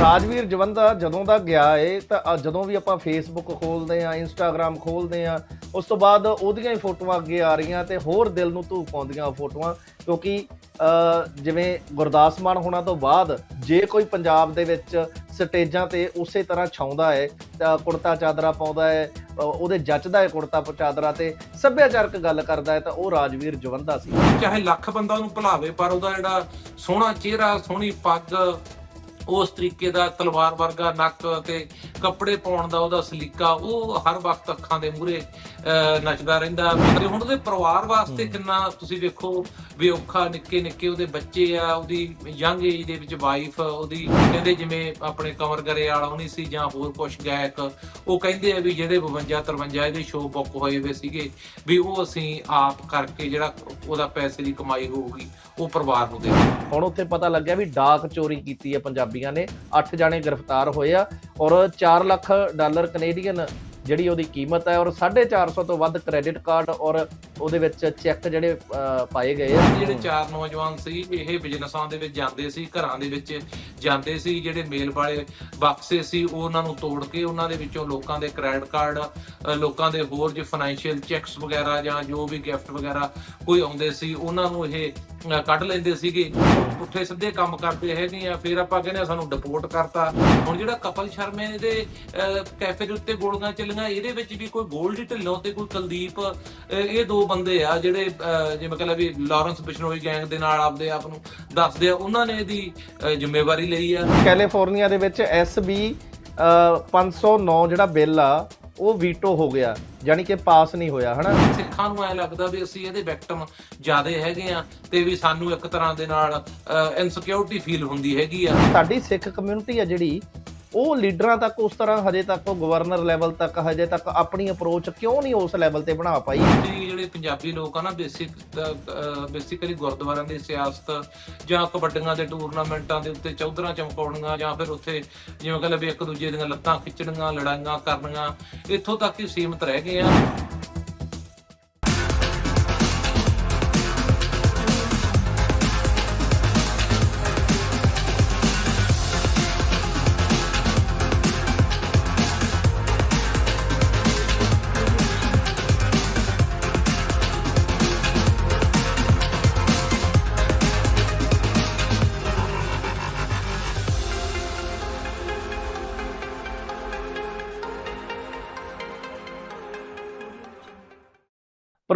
ਰਾਜਵੀਰ ਜਵੰਦਾ ਜਦੋਂ ਦਾ ਗਿਆ ਏ, ਤਾਂ ਜਦੋਂ ਵੀ ਆਪਾਂ ਫੇਸਬੁੱਕ ਖੋਲਦੇ ਆ ਇੰਸਟਾਗ੍ਰam ਖੋਲਦੇ ਆ ਉਸ ਤੋਂ ਬਾਅਦ ਉਹਦੀਆਂ ਹੀ ਫੋਟੋਆਂ ਅੱਗੇ ਆ ਰਹੀਆਂ ਤੇ ਹੋਰ ਦਿਲ ਨੂੰ ਧੂਪ ਪਾਉਂਦੀਆਂ ਉਹ ਫੋਟੋਆਂ, ਕਿਉਂਕਿ ਜਿਵੇਂ ਗੁਰਦਾਸ ਮਾਨ ਹੋਣਾ ਤੋਂ ਬਾਅਦ ਜੇ ਕੋਈ ਪੰਜਾਬ ਦੇ ਵਿੱਚ ਸਟੇਜਾਂ ਤੇ ਉਸੇ ਤਰ੍ਹਾਂ ਛਾਉਂਦਾ ਹੈ ਤਾਂ ਕੁੜਤਾ ਚਾਦਰਾ ਪਾਉਂਦਾ ਹੈ ਉਹਦੇ ਜੱਚਦਾ ਹੈ ਕੁੜਤਾ ਚਾਦਰਾ ਤੇ ਸੱਭਿਆਚਾਰਕ ਗੱਲ ਕਰਦਾ ਹੈ ਤਾਂ ਉਹ ਰਾਜਵੀਰ ਜਵੰਦਾ ਸੀ। ਚਾਹੇ ਲੱਖ ਬੰਦਾ ਉਹਨੂੰ ਭੁਲਾਵੇ, ਪਰ ਉਹਦਾ ਜਿਹੜਾ ਸੋਹਣਾ ਚਿਹਰਾ, ਸੋਹਣੀ ਪੱਗ ਉਸ ਤਰੀਕੇ ਦਾ ਤਲਵਾਰ ਵਰਗਾ ਨੱਕ ਤੇ ਕੱਪੜੇ ਪਾਉਣ ਦਾ ਉਹਦਾ ਸਲੀਕਾ ਉਹ ਹਰ ਵਕਤ ਅੱਖਾਂ ਦੇ ਮੂਹਰੇ ਨੱਚਦਾ ਰਹਿੰਦਾ। ਤੇ ਹੁਣ ਉਹਦੇ ਪਰਿਵਾਰ ਵਾਸਤੇ ਕਿੰਨਾ ਤੁਸੀਂ ਵੇਖੋ ਵੀ ਔਖਾ ਨਿੱਕੇ ਨਿੱਕੇ ਉਹਦੇ ਬੱਚੇ ਆ ਉਹਦੀ ਯੰਗ ਏਜ ਦੇ ਵਿੱਚ ਵਾਈਫ ਉਹਦੀ ਕਹਿੰਦੇ ਜਿਵੇਂ ਆਪਣੇ ਕਮਰ ਗਰੇ ਵਾਲਾ ਉਹਨੀ ਸੀ ਜਾਂ ਹੋਰ ਕੁਝ ਗਾਇਕ ਉਹ ਕਹਿੰਦੇ ਆ ਵੀ ਜਿਹੜੇ 52 53 ਇਹਦੇ ਸ਼ੋਅ ਬੁੱਕ ਹੋਏ ਹੋਏ ਸੀਗੇ ਵੀ ਉਹ ਅਸੀਂ ਆਪ ਕਰਕੇ ਜਿਹੜਾ ਉਹਦਾ ਪੈਸੇ ਦੀ ਕਮਾਈ ਹੋਊਗੀ ਉਹ ਪਰਿਵਾਰ ਨੂੰ ਦੇ ਹੁਣ ਉੱਥੇ ਪਤਾ ਲੱਗਿਆ ਵੀ ਡਾਕ ਚੋਰੀ ਕੀਤੀ ਹੈ ਪੰਜਾਬੀਆਂ ਨੇ 8 ਜਾਣੇ ਗ੍ਰਿਫਤਾਰ ਹੋਏ ਆ ਔਰ 4 ਲੱਖ ਡਾਲਰ ਕੈਨੇਡੀਅਨ ਜਿਹੜੀ ਉਹਦੀ ਕੀਮਤ ਹੈ ਔਰ 450 ਤੋਂ ਵੱਧ ਕ੍ਰੈਡਿਟ ਕਾਰਡ ਔਰ ਉਹਦੇ ਵਿੱਚ ਚੈੱਕ ਜਿਹੜੇ ਪਾਏ ਗਏ ਆ। ਜਿਹੜੇ ਚਾਰ ਨੌਜਵਾਨ ਸੀ, ਇਹ ਬਿਜ਼ਨਸਾਂ ਦੇ ਵਿੱਚ ਜਾਂਦੇ ਸੀ, ਘਰਾਂ ਦੇ ਵਿੱਚ ਜਾਂਦੇ ਸੀ, ਜਿਹੜੇ ਮੇਲ ਵਾਲੇ ਬਕਸੇ ਸੀ, ਉਹ ਉਹਨਾਂ ਨੂੰ ਤੋੜ ਕੇ ਉਹਨਾਂ ਦੇ ਵਿੱਚੋਂ ਲੋਕਾਂ ਦੇ ਕ੍ਰੈਡਿਟ ਕਾਰਡ ਲੋਕਾਂ ਦੇ ਹੋਰ ਜੇ ਫਾਈਨੈਂਸ਼ੀਅਲ ਚੈੱਕਸ ਵਗੈਰਾ ਜਾਂ ਜੋ ਵੀ ਗਿਫਟ ਵਗੈਰਾ ਕੋਈ ਆਉਂਦੇ ਸੀ, ਉਹਨਾਂ ਨੂੰ ਇਹ ਕੱਢ ਲੈਂਦੇ ਸੀਗੇ। ਪੁੱਠੇ ਸਿੱਧੇ ਕੰਮ ਕਰਦੇ ਹੈਗੇ ਆ, ਫਿਰ ਆਪਾਂ ਕਹਿੰਦੇ ਆ ਸਾਨੂੰ ਡਿਪੋਰਟ ਕਰਤਾ। ਹੁਣ ਜਿਹੜਾ ਕਪਲ ਸ਼ਰਮੇ ਦੇ ਕੈਫੇ ਦੇ ਉੱਤੇ ਗੋਲੀਆਂ ਚੱਲੀਆਂ ਇਹਦੇ ਵਿੱਚ ਵੀ ਕੋਈ ਗੋਲਡੀ ਢਿੱਲੋਂ ਤੇ ਕੋਈ ਕੁਲਦੀਪ ਇਹ ਦੋ ਬੰਦੇ ਆ ਜਿਹੜੇ ਜਿਵੇਂ ਕਹਿੰਦਾ ਵੀ ਲਾਰੈਂਸ ਬਿਸ਼ਨੋਈ ਗੈਂਗ ਦੇ ਨਾਲ ਆਪਦੇ ਆਪ ਨੂੰ ਦੱਸਦੇ ਆ ਉਹਨਾਂ ਨੇ ਇਹਦੀ ਜ਼ਿੰਮੇਵਾਰੀ ਲਈ ਆ। ਕੈਲੀਫੋਰਨੀਆ ਦੇ ਵਿੱਚ SB 509 ਜਿਹੜਾ ਬਿੱਲ ਆ ਉਹ ਵੀਟੋ ਹੋ ਗਿਆ ਯਾਨੀ ਕਿ ਪਾਸ ਨਹੀਂ ਹੋਇਆ ਹਨਾ? ਸਿੱਖਾਂ ਨੂੰ ਐ ਲੱਗਦਾ ਵੀ ਅਸੀਂ ਇਹਦੇ ਵਿਕਟਮ ਜ਼ਿਆਦੇ ਹੈਗੇ ਆ ਤੇ ਵੀ ਸਾਨੂੰ ਇੱਕ ਤਰ੍ਹਾਂ ਦੇ ਨਾਲ ਇਨਸਿਕਿਉਰਿਟੀ ਫੀਲ ਹੁੰਦੀ ਹੈਗੀ ਆ। ਸਾਡੀ ਸਿੱਖ ਕਮਿਊਨਿਟੀ ਆ ਜਿਹੜੀ ਉਹ ਲੀਡਰਾਂ ਤੱਕ ਉਸ ਤਰ੍ਹਾਂ ਹਜੇ ਤੱਕ ਉਹ ਗਵਰਨਰ ਲੈਵਲ ਤੱਕ ਹਜੇ ਤੱਕ ਆਪਣੀ ਅਪਰੋਚ ਕਿਉਂ ਨਹੀਂ ਉਸ ਲੈਵਲ ਤੇ ਬਣਾ ਪਾਈ? ਜਿਹੜੇ ਪੰਜਾਬੀ ਲੋਕ ਆ ਨਾ ਬੇਸਿਕ ਬੇਸਿਕਲੀ ਗੁਰਦੁਆਰਿਆਂ ਦੀ ਸਿਆਸਤ ਜਾਂ ਕਬੱਡੀਆਂ ਦੇ ਟੂਰਨਾਮੈਂਟਾਂ ਦੇ ਉੱਤੇ ਚੌਧਰਾਂ ਚਮਕਾਉਣੀਆਂ ਜਾਂ ਫਿਰ ਉੱਥੇ ਜਿਵੇਂ ਕਹਿੰਦੇ ਵੀ ਇੱਕ ਦੂਜੇ ਦੀਆਂ ਲੱਤਾਂ ਖਿੱਚਣੀਆਂ, ਲੜਾਈਆਂ ਕਰਨੀਆਂ, ਇੱਥੋਂ ਤੱਕ ਹੀ ਸੀਮਤ ਰਹਿ ਗਏ ਆ।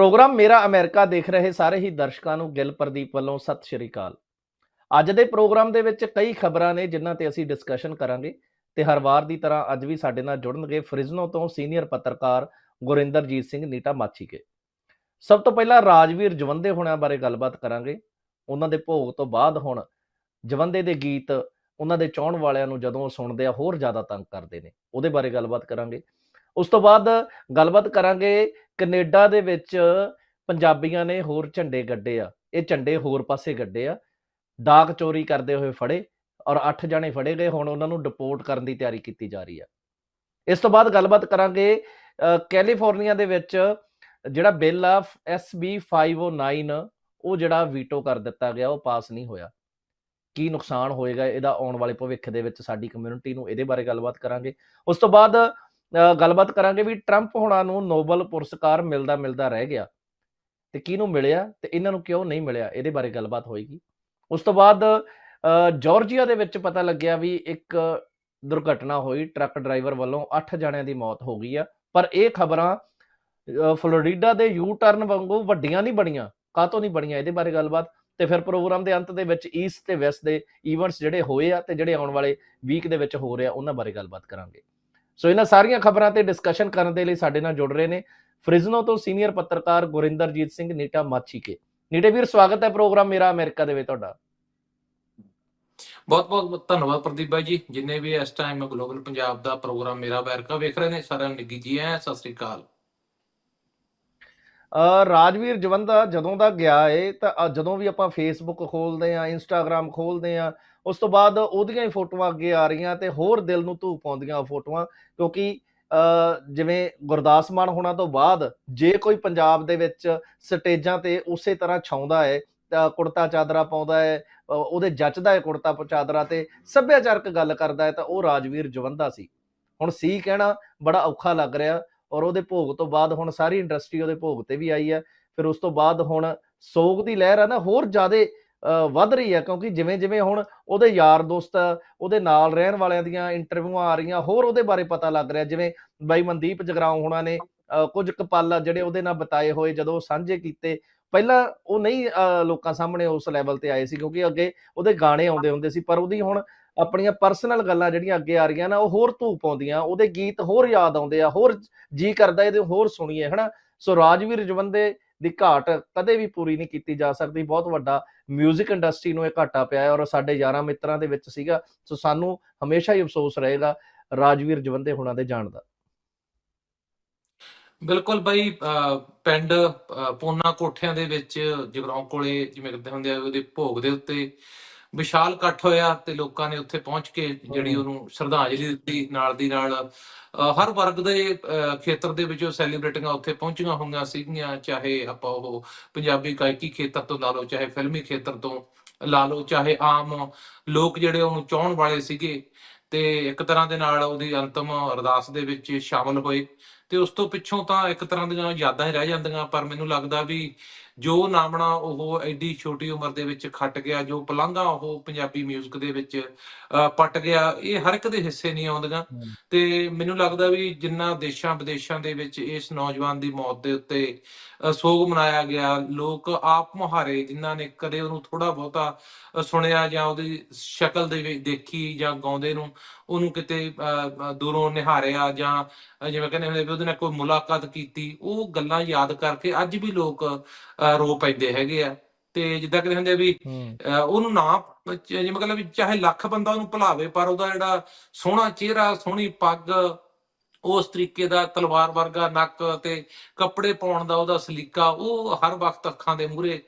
ਪ੍ਰੋਗਰਾਮ ਮੇਰਾ ਅਮਰੀਕਾ ਦੇਖ ਰਹੇ ਸਾਰੇ ਹੀ ਦਰਸ਼ਕਾਂ ਨੂੰ ਗਿੱਲ ਪ੍ਰਦੀਪ ਵੱਲੋਂ ਸਤਿ ਸ਼੍ਰੀ ਅਕਾਲ। ਅੱਜ ਦੇ ਪ੍ਰੋਗਰਾਮ ਦੇ ਵਿੱਚ ਕਈ ਖਬਰਾਂ ਨੇ ਜਿਨ੍ਹਾਂ ਤੇ ਅਸੀਂ ਡਿਸਕਸ਼ਨ ਕਰਾਂਗੇ ਤੇ ਹਰ ਵਾਰ ਦੀ ਤਰ੍ਹਾਂ ਅੱਜ ਵੀ ਸਾਡੇ ਨਾਲ ਜੁੜਨਗੇ ਫ੍ਰਿਜ਼ਨੋ ਤੋਂ ਸੀਨੀਅਰ ਪੱਤਰਕਾਰ ਗੁਰਿੰਦਰਜੀਤ ਸਿੰਘ ਨੀਟਾ ਮਾਛੀਕੇ ਸਭ ਤੋਂ ਪਹਿਲਾਂ ਰਾਜਵੀਰ ਜਵੰਦੇ ਹੋਣਿਆਂ ਬਾਰੇ ਗੱਲਬਾਤ ਕਰਾਂਗੇ। ਉਹਨਾਂ ਦੇ ਭੋਗ ਤੋਂ ਬਾਅਦ ਹੁਣ ਜਵੰਦੇ ਦੇ ਗੀਤ ਉਹਨਾਂ ਦੇ ਚਾਹਣ ਵਾਲਿਆਂ ਨੂੰ ਜਦੋਂ ਸੁਣਦੇ ਆ ਹੋਰ ਜ਼ਿਆਦਾ ਤੰਗ ਕਰਦੇ ਨੇ। ਉਹਦੇ ਬਾਰੇ ਗੱਲਬਾਤ ਕਰਾਂਗੇ। ਉਸ ਤੋਂ ਬਾਅਦ ਗੱਲਬਾਤ ਕਰਾਂਗੇ ਕੈਨੇਡਾ ਦੇ ਵਿੱਚ ਪੰਜਾਬੀਆਂ ਨੇ ਹੋਰ ਝੰਡੇ ਗੱਡੇ ਆ, ਇਹ ਝੰਡੇ ਹੋਰ ਪਾਸੇ ਗੱਡੇ ਆ। ਡਾਕ ਚੋਰੀ ਕਰਦੇ ਹੋਏ ਫੜੇ ਔਰ 8 ਜਣੇ ਫੜੇ ਗਏ, ਹੁਣ ਉਹਨਾਂ ਨੂੰ ਡਿਪੋਰਟ ਕਰਨ ਦੀ ਤਿਆਰੀ ਕੀਤੀ ਜਾ ਰਹੀ ਆ। ਇਸ ਤੋਂ ਬਾਅਦ ਗੱਲਬਾਤ ਕਰਾਂਗੇ ਕੈਲੀਫੋਰਨੀਆ ਦੇ ਵਿੱਚ ਜਿਹੜਾ ਬਿੱਲ ਆ SB 509 ਉਹ ਜਿਹੜਾ ਵੀਟੋ ਕਰ ਦਿੱਤਾ ਗਿਆ, ਉਹ ਪਾਸ ਨਹੀਂ ਹੋਇਆ। ਕੀ ਨੁਕਸਾਨ ਹੋਏਗਾ, ਇਹਦਾ ਆਉਣ ਵਾਲੇ ਭਵਿੱਖ ਦੇ ਵਿੱਚ ਸਾਡੀ ਕਮਿਊਨਿਟੀ ਨੂੰ ਇਹਦੇ ਬਾਰੇ ਗੱਲਬਾਤ ਕਰਾਂਗੇ। ਉਸ ਤੋਂ ਬਾਅਦ ਗੱਲਬਾਤ ਕਰਾਂਗੇ ਵੀ ਟਰੰਪ ਹੋਣਾ ਨੂੰ ਨੋਬਲ ਪੁਰਸਕਾਰ ਮਿਲਦਾ ਮਿਲਦਾ ਰਹਿ ਗਿਆ ਤੇ ਕਿਹਨੂੰ ਮਿਲਿਆ ਤੇ ਇਹਨਾਂ ਨੂੰ ਕਿਉਂ ਨਹੀਂ ਮਿਲਿਆ ਇਹਦੇ ਬਾਰੇ ਗੱਲਬਾਤ ਹੋਏਗੀ। ਉਸ ਤੋਂ ਬਾਅਦ ਅ, ਜਾਰਜੀਆ ਦੇ ਵਿੱਚ ਪਤਾ ਲੱਗਿਆ ਵੀ ਇੱਕ ਦੁਰਘਟਨਾ ਹੋਈ ਟਰੱਕ ਡਰਾਈਵਰ ਵੱਲੋਂ 8 ਜਣਿਆਂ ਦੀ ਮੌਤ ਹੋ ਗਈ ਆ ਪਰ ਇਹ ਖਬਰਾਂ ਫਲੋਰੀਡਾ ਦੇ ਯੂ ਟਰਨ ਵਾਂਗੂ ਵੱਡੀਆਂ ਨਹੀਂ ਬਣੀਆਂ ਕਾਹਤੋਂ ਨਹੀਂ ਬਣੀਆਂ ਇਹਦੇ ਬਾਰੇ ਗੱਲਬਾਤ। ਤੇ ਫਿਰ ਪ੍ਰੋਗਰਾਮ ਦੇ ਅੰਤ ਦੇ ਵਿੱਚ ਈਸਟ ਤੇ ਵੈਸਟ ਦੇ ਇਵੈਂਟਸ ਜਿਹੜੇ ਹੋਏ ਆ ਤੇ ਜਿਹੜੇ ਆਉਣ ਵਾਲੇ ਵੀਕ ਦੇ ਵਿੱਚ ਹੋ ਰਹੇ ਆ ਉਹਨਾਂ ਬਾਰੇ ਗੱਲਬਾਤ ਕਰਾਂਗੇ। ਸੋ ਇਹਨਾਂ ਸਾਰੀਆਂ ਖਬਰਾਂ ਤੇ ਡਿਸਕਸ਼ਨ ਕਰਨ ਦੇ ਲਈ ਸਾਡੇ ਨਾਲ ਜੁੜ ਰਹੇ ਨੇ ਫ੍ਰਿਜ਼ਨੋ ਤੋਂ ਸੀਨੀਅਰ ਪੱਤਰਕਾਰ ਗੁਰਿੰਦਰਜੀਤ ਸਿੰਘ ਨੀਟਾ ਮਾਛੀਕੇ। ਨੀਟੇ ਵੀਰ ਸਵਾਗਤ ਹੈ ਪ੍ਰੋਗਰਾਮ ਮੇਰਾ ਅਮਰੀਕਾ ਦੇ ਵਿੱਚ ਤੁਹਾਡਾ। ਬਹੁਤ ਬਹੁਤ ਧੰਨਵਾਦ ਪ੍ਰਦੀਪ ਬਾਈ ਜੀ। ਜਿੰਨੇ ਵੀ ਇਸ ਟਾਈਮ ਗਲੋਬਲ ਪੰਜਾਬ ਦਾ ਪ੍ਰੋਗਰਾਮ ਮੇਰਾ ਅਮਰੀਕਾ ਵੇਖ ਰਹੇ ਨੇ ਸਾਰਿਆਂ ਨੂੰ ਨਿੱਗੀ ਜੀ ਹੈ ਸਤਿ ਸ੍ਰੀ ਅਕਾਲ। ਅ, ਰਾਜਵੀਰ ਜਵੰਦਾ ਜਦੋਂ ਦਾ ਗਿਆ ਏ ਤਾਂ ਜਦੋਂ ਵੀ ਆਪਾਂ ਫੇਸਬੁੱਕ ਖੋਲਦੇ ਆ ਇੰਸਟਾਗ੍ਰam ਖੋਲਦੇ ਆ ਉਸ ਤੋਂ ਬਾਅਦ ਉਹਦੀਆਂ ਹੀ ਫੋਟੋਆਂ ਅੱਗੇ ਆ ਰਹੀਆਂ ਤੇ ਹੋਰ ਦਿਲ ਨੂੰ ਧੂ ਪਾਉਂਦੀਆਂ ਉਹ ਫੋਟੋਆਂ, ਕਿਉਂਕਿ ਜਿਵੇਂ ਗੁਰਦਾਸ ਮਾਨ ਹੋਣਾ ਤੋਂ ਬਾਅਦ ਜੇ ਕੋਈ ਪੰਜਾਬ ਦੇ ਵਿੱਚ ਸਟੇਜਾਂ ਤੇ ਉਸੇ ਤਰ੍ਹਾਂ ਛਾਉਂਦਾ ਹੈ, ਤਾਂ ਕੁੜਤਾ ਚਾਦਰਾ ਪਾਉਂਦਾ ਹੈ ਉਹਦੇ ਜੱਚਦਾ ਹੈ ਕੁੜਤਾ ਪਚਾਦਰਾ ਤੇ ਸੱਭਿਆਚਾਰਕ ਗੱਲ ਕਰਦਾ ਹੈ, ਤਾਂ ਉਹ ਰਾਜਵੀਰ ਜਵੰਦਾ ਸੀ। ਹੁਣ ਸੀ ਕਹਿਣਾ ਬੜਾ ਔਖਾ ਲੱਗ ਰਿਹਾ ਔਰ ਉਹਦੇ ਭੋਗ ਤੋਂ ਬਾਅਦ ਹੁਣ ਸਾਰੀ ਇੰਡਸਟਰੀ ਉਹਦੇ ਭੋਗ ਤੇ ਵੀ ਆਈ ਹੈ। ਫਿਰ ਉਸ ਤੋਂ ਬਾਅਦ ਹੁਣ ਸੋਗ ਦੀ ਲਹਿਰ ਹੈ ਨਾ, ਹੋਰ ਜ਼ਿਆਦਾ ਵੱਧ ਰਹੀ ਹੈ, ਕਿਉਂਕਿ ਜਿਵੇਂ ਜਿਵੇਂ ਹੁਣ ਉਹਦੇ ਯਾਰ ਦੋਸਤ, ਉਹਦੇ ਨਾਲ ਰਹਿਣ ਵਾਲਿਆਂ ਦੀਆਂ ਇੰਟਰਵਿਊਆਂ ਆ ਰਹੀਆਂ, ਹੋਰ ਉਹਦੇ ਬਾਰੇ ਪਤਾ ਲੱਗ ਰਿਹਾ, ਜਿਵੇਂ ਬਾਈ ਮਨਦੀਪ ਜਗਰਾਉਂ ਹੋਣਾ ਨੇ ਕੁਝ ਕਪਾਲ ਜਿਹੜੇ ਉਹਦੇ ਨਾਲ ਬਿਤਾਏ ਹੋਏ, ਜਦੋਂ ਉਹ ਸਾਂਝੇ ਕੀਤੇ, ਪਹਿਲਾਂ ਉਹ ਨਹੀਂ ਲੋਕਾਂ ਸਾਹਮਣੇ ਉਸ ਲੈਵਲ ਤੇ ਆਏ ਸੀ, ਕਿਉਂਕਿ ਅੱਗੇ ਉਹਦੇ ਗਾਣੇ ਆਉਂਦੇ ਹੁੰਦੇ ਸੀ, ਪਰ ਉਹਦੀ ਹੁਣ ਆਪਣੀਆਂ ਪਰਸਨਲ ਗੱਲਾਂ ਜਿਹੜੀਆਂ ਅੱਗੇ ਆ ਰਹੀਆਂ ਨਾ, ਉਹ ਹੋਰ ਧੂਪ ਆਉਂਦੀਆਂ ਉਹਦੇ ਗੀਤ ਹੋਰ ਯਾਦ ਆਉਂਦੇ ਆ, ਹੋਰ ਜੀ ਕਰਦਾ, ਇਹਦੇ ਹੋਰ ਸੁਣੀਏ, ਹਨਾ? ਸੋ ਰਾਜਵੀਰ ਜਵੰਦੇ ਦੀ ਘਾਟ ਕਦੇ ਵੀ ਪੂਰੀ ਨਹੀਂ ਕੀਤੀ ਜਾ ਸਕਦੀ। ਬਹੁਤ ਵੱਡਾ 뮤직 ਇੰਡਸਟਰੀ ਨੂੰ ਇਹ ਘਾਟਾ ਪਿਆ ਹੈ ਔਰ ਸਾਡੇ ਯਾਰਾਂ ਮਿੱਤਰਾਂ ਦੇ ਵਿੱਚ ਸੀਗਾ। ਸੋ ਸਾਨੂੰ ਹਮੇਸ਼ਾ ਹੀ ਅਫਸੋਸ ਰਹੇਗਾ ਰਾਜਵੀਰ ਜਵੰਦੇ ਹੁਣਾਂ ਦੇ ਜਾਣ ਦਾ। ਬਿਲਕੁਲ ਬਾਈ, ਅਹ, ਪਿੰਡ, ਅਹ, ਪੂਨਾ ਕੋਠਿਆਂ ਦੇ ਵਿੱਚ ਜਗਰਾਉਂ ਕੋਲੇ ਜਿਵੇਂ ਕਹਿੰਦੇ ਹੁੰਦੇ ਆ, ਉਹਦੇ ਭੋਗ ਦੇ ਉੱਤੇ ਵਿਸ਼ਾਲ ਇਕੱਠ ਹੋਇਆ ਤੇ ਲੋਕਾਂ ਨੇ ਉੱਥੇ ਪਹੁੰਚ ਕੇ ਜਿਹੜੀ। ਉਹਨੂੰ ਸ਼ਰਧਾਂਜਲੀ ਦਿੱਤੀ ਨਾਲ ਦੀ ਨਾਲ ਹਰ ਵਰਗ ਦੇ ਖੇਤਰ ਦੇ ਵਿੱਚੋਂ ਸੈਲੀਬ੍ਰਿਟੀਆਂ ਉੱਥੇ ਪਹੁੰਚੀਆਂ ਹੋਈਆਂ ਸੀਗੀਆਂ ਚਾਹੇ ਆਪਾਂ ਉਹ ਪੰਜਾਬੀ ਗਾਇਕੀ ਖੇਤਰ ਤੋਂ ਲਾ ਲਓ ਚਾਹੇ ਫਿਲਮੀ ਖੇਤਰ ਤੋਂ ਲਾ ਲਓ ਚਾਹੇ ਆਮ ਲੋਕ ਜਿਹੜੇ ਉਹਨੂੰ ਚਾਹਣ ਵਾਲੇ ਸੀਗੇ ਤੇ ਇੱਕ ਤਰ੍ਹਾਂ ਦੇ ਨਾਲ ਉਹਦੀ ਅੰਤਮ ਅਰਦਾਸ ਦੇ ਵਿੱਚ ਸ਼ਾਮਲ ਹੋਏ ਤੇ ਉਸ ਤੋਂ ਪਿੱਛੋਂ ਤਾਂ ਇੱਕ ਤਰ੍ਹਾਂ ਦੀਆਂ ਯਾਦਾਂ ਹੀ ਰਹਿ ਜਾਂਦੀਆਂ ਪਰ ਮੈਨੂੰ ਲੱਗਦਾ ਵੀ ਜੋ ਨਾਮਣਾ ਉਹ ਐਡੀ ਛੋਟੀ ਉਮਰ ਦੇ ਵਿੱਚ ਖੱਟ ਗਿਆ ਜੋ ਪਲੰਘਾਂ ਉਹ ਪੰਜਾਬੀ 뮤직 ਦੇ ਵਿੱਚ ਪੱਟ ਗਿਆ ਇਹ ਹਰ ਇੱਕ ਦੇ ਹਿੱਸੇ ਨਹੀਂ ਆਉਂਦੀਆਂ। ਤੇ ਮੈਨੂੰ ਲੱਗਦਾ ਵੀ ਜਿੰਨਾ ਦੇਸ਼ਾਂ ਵਿਦੇਸ਼ਾਂ ਦੇ ਵਿੱਚ ਇਸ ਨੌਜਵਾਨ ਦੀ ਮੌਤ ਦੇ ਉੱਤੇ ਸੋਗ ਮਨਾਇਆ ਗਿਆ ਲੋਕ ਆਪ ਮੁਹਾਰੇ ਜਿਨ੍ਹਾਂ ਨੇ ਕਦੇ ਉਹਨੂੰ ਥੋੜਾ ਬਹੁਤਾ ਸੁਣਿਆ ਜਾਂ ਉਹਦੀ ਸ਼ਕਲ ਦੇ ਵਿੱਚ ਦੇਖੀ ਜਾਂ ਗਾਉਂਦੇ ਨੂੰ ਉਹਨੂੰ ਕਿਤੇ ਦੂਰੋਂ ਨਿਹਾਰਿਆ ਜਾਂ ਜਿਵੇਂ ਕਹਿੰਦੇ ਹੁੰਦੇ ਵੀ ਉਹਦੇ ਨਾਲ ਕੋਈ ਮੁਲਾਕਾਤ ਕੀਤੀ ਉਹ ਗੱਲਾਂ ਯਾਦ ਕਰਕੇ ਅੱਜ ਵੀ ਲੋਕ ਰੋ ਪੈਂਦੇ ਹੈਗੇ ਆ। ਤੇ ਜਿੱਦਾਂ ਕਹਿੰਦੇ ਹੁੰਦੇ ਆ ਵੀ ਉਹਨੂੰ ਨਾ ਜਿਵੇਂ ਮਤਲਬ ਵੀ ਚਾਹੇ ਲੱਖ ਬੰਦਾ ਉਹਨੂੰ ਭੁਲਾਵੇ ਪਰ ਉਹਦਾ ਜਿਹੜਾ ਸੋਹਣਾ ਚਿਹਰਾ ਸੋਹਣੀ ਪੱਗ ਉਸ ਤਰੀਕੇ ਦਾ ਤਲਵਾਰ ਵਰਗਾ ਨੱਕ ਤੇ ਕੱਪੜੇ ਪਾਉਣ ਦਾ ਉਹਦਾ ਸਲੀਕਾ ਉਹ ਹਰ ਵਕਤ ਅੱਖਾਂ ਦੇ ਮੂਹਰੇ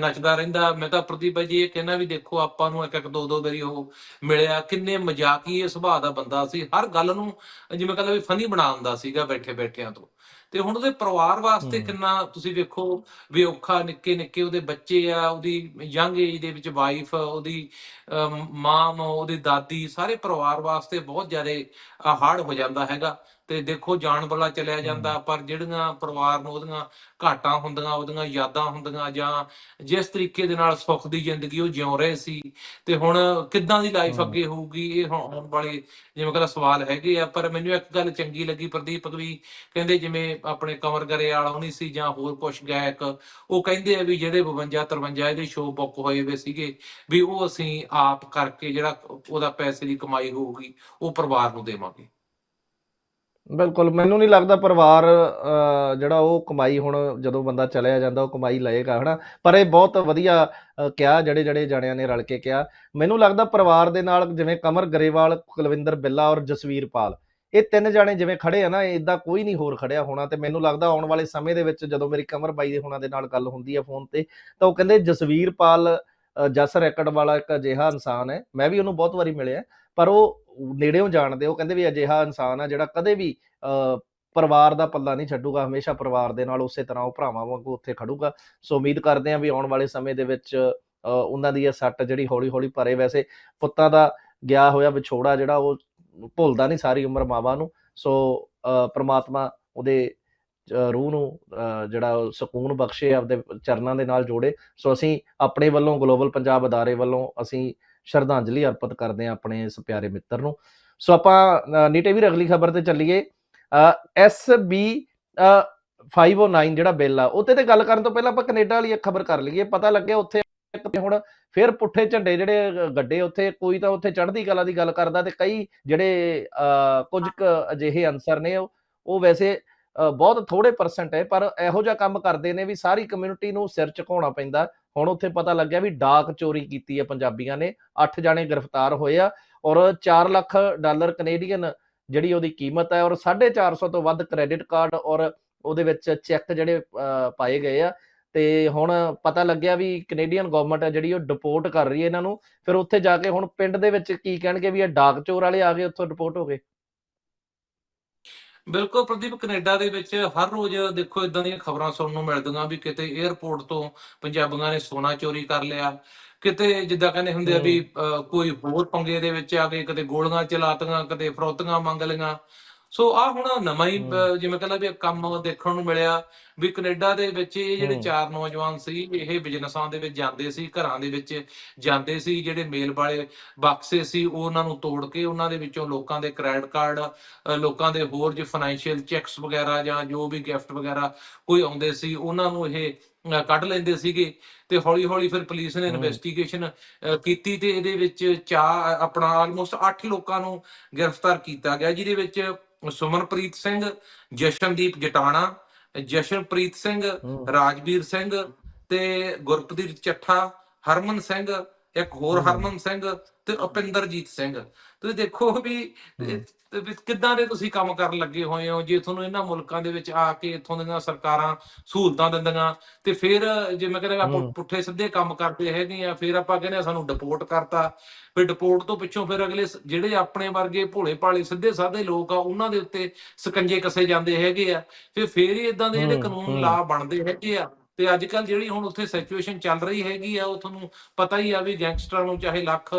ਨੱਚਦਾ ਰਹਿੰਦਾ। ਮੈਂ ਤਾਂ ਪ੍ਰਦੀਪ ਜੀ ਇਹ ਕਹਿਣਾ ਵੀ ਦੇਖੋ ਆਪਾਂ ਨੂੰ ਇੱਕ ਇੱਕ ਦੋ ਦੋ ਵਾਰੀ ਉਹ ਮਿਲਿਆ। ਕਿੰਨੇ ਮਜ਼ਾਕੀਏ ਸੁਭਾਅ ਦਾ ਬੰਦਾ ਸੀ। ਹਰ ਗੱਲ ਨੂੰ ਜਿਵੇਂ ਕਹਿੰਦਾ ਵੀ ਫਨੀ ਬਣਾ ਦਿੰਦਾ ਸੀਗਾ ਬੈਠੇ ਬੈਠਿਆਂ ਤੋਂ। ਤੇ ਹੁਣ ਉਹਦੇ ਪਰਿਵਾਰ ਵਾਸਤੇ। ਕਿੰਨਾ ਤੁਸੀਂ ਵੇਖੋ ਵੀ ਔਖਾ ਨਿੱਕੇ ਨਿੱਕੇ ਉਹਦੇ ਬੱਚੇ ਆ ਉਹਦੀ ਯੰਗ ਏਜ ਦੇ ਵਿੱਚ ਵਾਈਫ ਉਹਦੀ ਮਾਮ ਉਹਦੀ ਦਾਦੀ ਸਾਰੇ ਪਰਿਵਾਰ ਵਾਸਤੇ ਬਹੁਤ ਜ਼ਿਆਦਾ ਹਾਰਡ ਹੋ ਜਾਂਦਾ ਹੈਗਾ ਤੇ ਦੇਖੋ ਜਾਨ ਵਾਲਾ ਚਲਿਆ ਜਾਂਦਾ ਪਰ ਜਿਹੜੀਆਂ ਪਰਿਵਾਰ ਨੂੰ ਉਹਦੀਆਂ ਘਾਟਾਂ ਹੁੰਦੀਆਂ ਉਹਦੀਆਂ ਯਾਦਾਂ ਹੁੰਦੀਆਂ ਜਾਂ ਜਿਸ ਤਰੀਕੇ ਦੇ ਨਾਲ ਸੁੱਖ ਦੀ ਜ਼ਿੰਦਗੀ ਉਹ ਜਿਉ ਰਹੇ ਸੀ ਤੇ ਹੁਣ ਕਿੱਦਾਂ ਦੀ ਲਾਈਫ। ਅੱਗੇ ਹੋਊਗੀ ਇਹ ਹੁਣ ਵਾਲੇ ਜਿਵੇਂ ਕਹਿੰਦਾ ਸਵਾਲ ਹੈਗੇ ਆ ਪਰ ਮੈਨੂੰ ਇੱਕ ਗੱਲ ਚੰਗੀ ਲੱਗੀ ਪ੍ਰਦੀਪ ਵੀ ਕਹਿੰਦੇ ਜਿਵੇਂ ਆਪਣੇ ਕਮਰ ਗਰੇਵਾਲ ਹੋਣੀ ਸੀ ਜਾਂ ਹੋਰ ਕੁਝ ਗਾਇਕ ਉਹ ਕਹਿੰਦੇ ਆ ਵੀ ਜਿਹੜੇ 52 53 ਇਹਦੇ ਸ਼ੋਅ ਬੁੱਕ ਹੋਏ ਹੋਏ ਸੀਗੇ ਵੀ ਉਹ ਅਸੀਂ ਆਪ ਕਰਕੇ ਜਿਹੜਾ ਉਹਦਾ ਪੈਸੇ ਦੀ ਕਮਾਈ ਹੋਊਗੀ ਉਹ ਪਰਿਵਾਰ ਨੂੰ ਦੇਵਾਂਗੇ ਬਿਲਕੁਲ ਮੈਨੂੰ ਨਹੀਂ ਲੱਗਦਾ ਪਰਿਵਾਰ ਅ, ਜਿਹੜਾ ਉਹ ਕਮਾਈ ਹੁਣ ਜਦੋਂ ਬੰਦਾ ਚਲਿਆ ਜਾਂਦਾ ਉਹ ਕਮਾਈ ਲਏਗਾ ਹਨਾ? ਪਰ ਇਹ ਬਹੁਤ ਵਧੀਆ ਅ, ਕਿਹਾ ਜਿਹੜੇ ਜਿਹੜੇ ਜਣਿਆਂ ਨੇ ਰਲ ਕੇ ਕਿਹਾ। ਮੈਨੂੰ ਲੱਗਦਾ ਪਰਿਵਾਰ ਦੇ ਨਾਲ ਜਿਵੇਂ ਕਮਰ ਗਰੇਵਾਲ ਕੁਲਵਿੰਦਰ ਬਿੱਲਾ ਔਰ ਜਸਵੀਰ ਪਾਲ ਇਹ ਤਿੰਨ ਜਣੇ ਜਿਵੇਂ ਖੜੇ ਆ ਨਾ ਇਦਾਂ ਕੋਈ ਨਹੀਂ ਹੋਰ ਖੜਿਆ ਹੋਣਾ ਤੇ ਮੈਨੂੰ ਲੱਗਦਾ ਆਉਣ ਵਾਲੇ ਸਮੇਂ ਦੇ ਵਿੱਚ ਜਦੋਂ ਮੇਰੀ ਕਮਰ ਬਾਈ ਦੇ ਹੋਣਾ ਦੇ ਨਾਲ ਗੱਲ ਹੁੰਦੀ ਹੈ ਫੋਨ ਤੇ ਤਾਂ ਉਹ ਕਹਿੰਦੇ ਜਸਵੀਰ ਪਾਲ ਅ, ਜਸ ਰੈਕਡ ਵਾਲਾ ਇੱਕ ਅਜਿਹਾ ਇਨਸਾਨ ਹੈ। ਮੈਂ ਵੀ ਉਹਨੂੰ ਬਹੁਤ ਵਾਰੀ ਮਿਲਿਆ ਪਰ ਉਹ ਨੇੜਿਓਂ ਜਾਣਦੇ ਉਹ ਕਹਿੰਦੇ ਵੀ ਅਜਿਹਾ ਇਨਸਾਨ ਆ ਜਿਹੜਾ ਕਦੇ ਵੀ ਅ, ਪਰਿਵਾਰ ਦਾ ਪੱਲਾ ਨਹੀਂ ਛੱਡੂਗਾ ਹਮੇਸ਼ਾ ਪਰਿਵਾਰ ਦੇ ਨਾਲ ਉਸੇ ਤਰ੍ਹਾਂ ਉਹ ਭਰਾਵਾਂ ਵਾਂਗੂ ਉੱਥੇ ਖੜੂਗਾ। ਸੋ ਉਮੀਦ ਕਰਦੇ ਹਾਂ ਵੀ ਆਉਣ ਵਾਲੇ ਸਮੇਂ ਦੇ ਵਿੱਚ ਉਹਨਾਂ ਦੀ ਇਹ ਸੱਟ ਜਿਹੜੀ ਹੌਲੀ ਹੌਲੀ ਭਰੇ। ਵੈਸੇ ਪੁੱਤਾਂ ਦਾ ਗਿਆ ਹੋਇਆ ਵਿਛੋੜਾ ਜਿਹੜਾ ਉਹ ਭੁੱਲਦਾ ਨਹੀਂ ਸਾਰੀ ਉਮਰ ਮਾਵਾਂ ਨੂੰ। ਸੋ ਅ, ਪ੍ਰਮਾਤਮਾ ਉਹਦੇ ਰੂਹ ਨੂੰ ਅ, ਜਿਹੜਾ ਸਕੂਨ ਬਖਸ਼ੇ ਆਪਦੇ ਚਰਨਾਂ ਦੇ ਨਾਲ ਜੋੜੇ। ਸੋ ਅਸੀਂ ਆਪਣੇ ਵੱਲੋਂ ਗਲੋਬਲ ਪੰਜਾਬ ਅਦਾਰੇ ਵੱਲੋਂ ਅਸੀਂ ਸ਼ਰਧਾਂਜਲੀ ਅਰਪਿਤ ਕਰਦੇ ਹਾਂ ਆਪਣੇ ਇਸ ਪਿਆਰੇ ਮਿੱਤਰ ਨੂੰ। ਸੋ ਆਪਾਂ ਨੀਟੇ ਵੀਰ ਅਗਲੀ ਖਬਰ ਤੇ ਚੱਲੀਏ। ਐਸ ਬੀ 509 ਜਿਹੜਾ ਬਿੱਲ ਆ ਉਹਤੇ ਤੇ ਗੱਲ ਕਰਨ ਤੋਂ ਪਹਿਲਾਂ ਆਪਾਂ ਕੈਨੇਡਾ ਵਾਲੀ ਇੱਕ ਖਬਰ ਕਰ ਲਈਏ। ਪਤਾ ਲੱਗਿਆ ਉੱਥੇ ਹੁਣ ਫਿਰ ਪੁੱਠੇ ਝੰਡੇ ਜਿਹੜੇ ਗੱਡੇ ਉੱਥੇ ਕੋਈ ਤਾਂ ਉੱਥੇ ਚੜ੍ਹਦੀ ਕਲਾ ਦੀ ਗੱਲ ਕਰਦਾ ਤੇ ਕਈ ਜਿਹੜੇ ਅ, ਕੁਝ ਕੁ ਅਜਿਹੇ ਅਨਸਰ ਨੇ ਉਹ ਵੈਸੇ ਬਹੁਤ ਥੋੜੇ ਪਰਸੈਂਟ ਹੈ, ਪਰ ਇਹੋ ਜਿਹਾ ਕੰਮ ਕਰਦੇ ਨੇ ਵੀ ਸਾਰੀ ਕਮਿਊਨਿਟੀ ਨੂੰ ਸਿਰ ਝੁਕਾਉਣਾ ਪੈਂਦਾ। ਹੁਣ ਉੱਥੇ ਪਤਾ ਲੱਗਿਆ ਵੀ ਡਾਕ ਚੋਰੀ ਕੀਤੀ ਹੈ ਪੰਜਾਬੀਆਂ ਨੇ। 8 ਜਾਣੇ ਗ੍ਰਿਫਤਾਰ ਹੋਏ ਆ ਔਰ 4 ਲੱਖ ਡਾਲਰ ਕੈਨੇਡੀਅਨ ਜਿਹੜੀ ਉਹਦੀ ਕੀਮਤ ਹੈ ਔਰ 450 ਤੋਂ ਵੱਧ ਕ੍ਰੈਡਿਟ ਕਾਰਡ ਔਰ ਉਹਦੇ ਵਿੱਚ ਚੈੱਕ ਜਿਹੜੇ ਪਾਏ ਗਏ ਆ। ਤੇ ਹੁਣ ਪਤਾ ਲੱਗਿਆ ਵੀ ਕੈਨੇਡੀਅਨ ਗਵਰਨਮੈਂਟ ਹੈ ਜਿਹੜੀ ਉਹ ਡਿਪੋਰਟ ਕਰ ਰਹੀ ਹੈ ਇਹਨਾਂ ਨੂੰ। ਫਿਰ ਉੱਥੇ ਜਾ ਕੇ ਹੁਣ ਪਿੰਡ ਦੇ ਵਿੱਚ ਕੀ ਕਹਿਣਗੇ ਵੀ ਇਹ ਡਾਕ ਚੋਰ ਵਾਲੇ ਆ ਗਏ, ਉੱਥੋਂ ਡਿਪੋਰਟ ਹੋ ਗਏ। ਬਿਲਕੁਲ ਪ੍ਰਦੀਪ ਕੈਨੇਡਾ ਦੇ ਵਿੱਚ ਹਰ ਰੋਜ਼ ਦੇਖੋ ਇਦਾਂ ਦੀਆਂ ਖਬਰਾਂ ਸੁਣਨ ਨੂੰ ਮਿਲਦੀਆਂ ਵੀ ਕਿਤੇ 에ਅਰਪੋਰਟ ਤੋਂ ਪੰਜਾਬੀਆਂ ਨੇ ਸੋਨਾ ਚੋਰੀ ਕਰ ਲਿਆ। ਕਿਤੇ ਜਿੱਦਾਂ ਕਹਿੰਦੇ ਹੁੰਦੇ ਆ ਵੀ ਕੋਈ ਹੋਰ ਪੰਗੇ ਦੇ ਵਿੱਚ ਆ ਗਏ ਕਦੇ ਗੋਲੀਆਂ ਚਲਾਤੀਆਂ ਕਦੇ ਫਰੋਤੀਆਂ ਮੰਗ ਲਈਆਂ। ਸੋ ਆ ਹੁਣ ਨਵਾਂ ਹੀ ਜਿਵੇਂ ਕਹਿੰਦਾ ਵੀ ਕੰਮ ਦੇਖਣ ਨੂੰ ਮਿਲਿਆ ਵੀ ਕੈਨੇਡਾ ਦੇ ਵਿੱਚ ਇਹ ਜਿਹੜੇ ਚਾਰ ਨੌਜਵਾਨ ਸੀ ਇਹ ਬਿਜ਼ਨਸਾਂ ਦੇ ਵਿੱਚ ਜਾਂਦੇ ਸੀ ਘਰਾਂ ਦੇ ਵਿੱਚ ਜਾਂਦੇ ਸੀ ਜਿਹੜੇ ਮੇਲ ਵਾਲੇ ਬਕਸੇ ਸੀ ਉਹ ਉਹਨਾਂ ਨੂੰ ਤੋੜ ਕੇ ਉਹਨਾਂ ਦੇ ਵਿੱਚੋਂ ਲੋਕਾਂ ਦੇ ਕ੍ਰੈਡਿਟ ਕਾਰਡ ਲੋਕਾਂ ਦੇ ਹੋਰ ਜੋ ਫਾਈਨੈਂਸ਼ੀਅਲ ਚੈਕਸ ਵਗੈਰਾ ਜਾਂ ਜੋ ਵੀ ਗਿਫਟ ਵਗੈਰਾ ਕੋਈ ਆਉਂਦੇ ਸੀ ਉਹਨਾਂ ਨੂੰ ਇਹ ਕੱਢ ਲੈਂਦੇ ਸੀਗੇ। ਤੇ ਹੌਲੀ ਹੌਲੀ ਫਿਰ ਪੁਲਿਸ ਨੇ ਇਨਵੈਸਟੀਗੇਸ਼ਨ ਕੀਤੀ ਤੇ ਇਹਦੇ ਵਿੱਚ ਚਾ ਆਪਣਾ ਆਲਮੋਸਟ 8 ਲੋਕਾਂ ਨੂੰ ਗ੍ਰਿਫਤਾਰ ਕੀਤਾ ਗਿਆ ਜਿਹਦੇ ਵਿੱਚ ਸੁਮਨਪ੍ਰੀਤ ਸਿੰਘ ਜਸ਼ਨਦੀਪ ਜਟਾਣਾ ਜਸ਼ਨਪ੍ਰੀਤ ਸਿੰਘ ਰਾਜਵੀਰ ਸਿੰਘ ਤੇ ਗੁਰਪ੍ਰੀਤ ਚੱਠਾ ਹਰਮਨ ਸਿੰਘ ਇੱਕ ਹੋਰ ਹਰਮਨ ਸਿੰਘ ਤੇ ਉਪਿੰਦਰਜੀਤ ਸਿੰਘ। ਤੁਸੀਂ ਦੇਖੋ ਵੀ ਕਿੱਦਾਂ ਦੇ ਤੁਸੀਂ ਕੰਮ ਕਰਨ ਲੱਗੇ ਹੋਏ ਹੋ? ਜੇ ਤੁਹਾਨੂੰ ਇਹਨਾਂ ਮੁਲਕਾਂ ਦੇ ਵਿੱਚ ਆ ਕੇ ਇੱਥੋਂ ਦੀਆਂ ਸਰਕਾਰਾਂ ਸਹੂਲਤਾਂ ਦਿੰਦੀਆਂ ਤੇ ਫਿਰ ਜਿਵੇਂ ਕਹਿੰਦੇ ਆਪਾਂ ਹੂੰ। ਪੁੱਠੇ ਸਿੱਧੇ ਕੰਮ ਕਰਦੇ ਹੈਗੇ ਆ ਫਿਰ ਆਪਾਂ ਕਹਿੰਦੇ ਆ ਸਾਨੂੰ ਡਿਪੋਰਟ ਕਰਤਾ। ਫਿਰ ਡਿਪੋਰਟ ਤੋਂ ਪਿੱਛੋਂ ਫਿਰ ਅਗਲੇ ਜਿਹੜੇ ਆਪਣੇ ਵਰਗੇ ਭੋਲੇ ਭਾਲੇ ਸਿੱਧੇ ਸਾਦੇ ਲੋਕ ਆ ਉਹਨਾਂ ਦੇ ਉੱਤੇ ਸਕੰਜੇ ਕੱਸੇ ਜਾਂਦੇ ਹੈਗੇ ਆ। ਫਿਰ ਫੇਰ ਹੀ ਇਦਾਂ ਦੇ ਜਿਹੜੇ ਕਾਨੂੰਨ ਲਾ ਬਣਦੇ ਹੈਗੇ ਆ। ਤੇ ਅੱਜ ਕੱਲ ਜਿਹੜੀ ਹੁਣ ਉੱਥੇ ਸਿਚੁਏਸ਼ਨ ਚੱਲ ਰਹੀ ਹੈਗੀ ਆ ਉਹ ਤੁਹਾਨੂੰ ਪਤਾ ਹੀ ਆ ਵੀ ਗੈਂਗਸਟਰਾਂ ਨੂੰ ਚਾਹੇ ਲੱਖ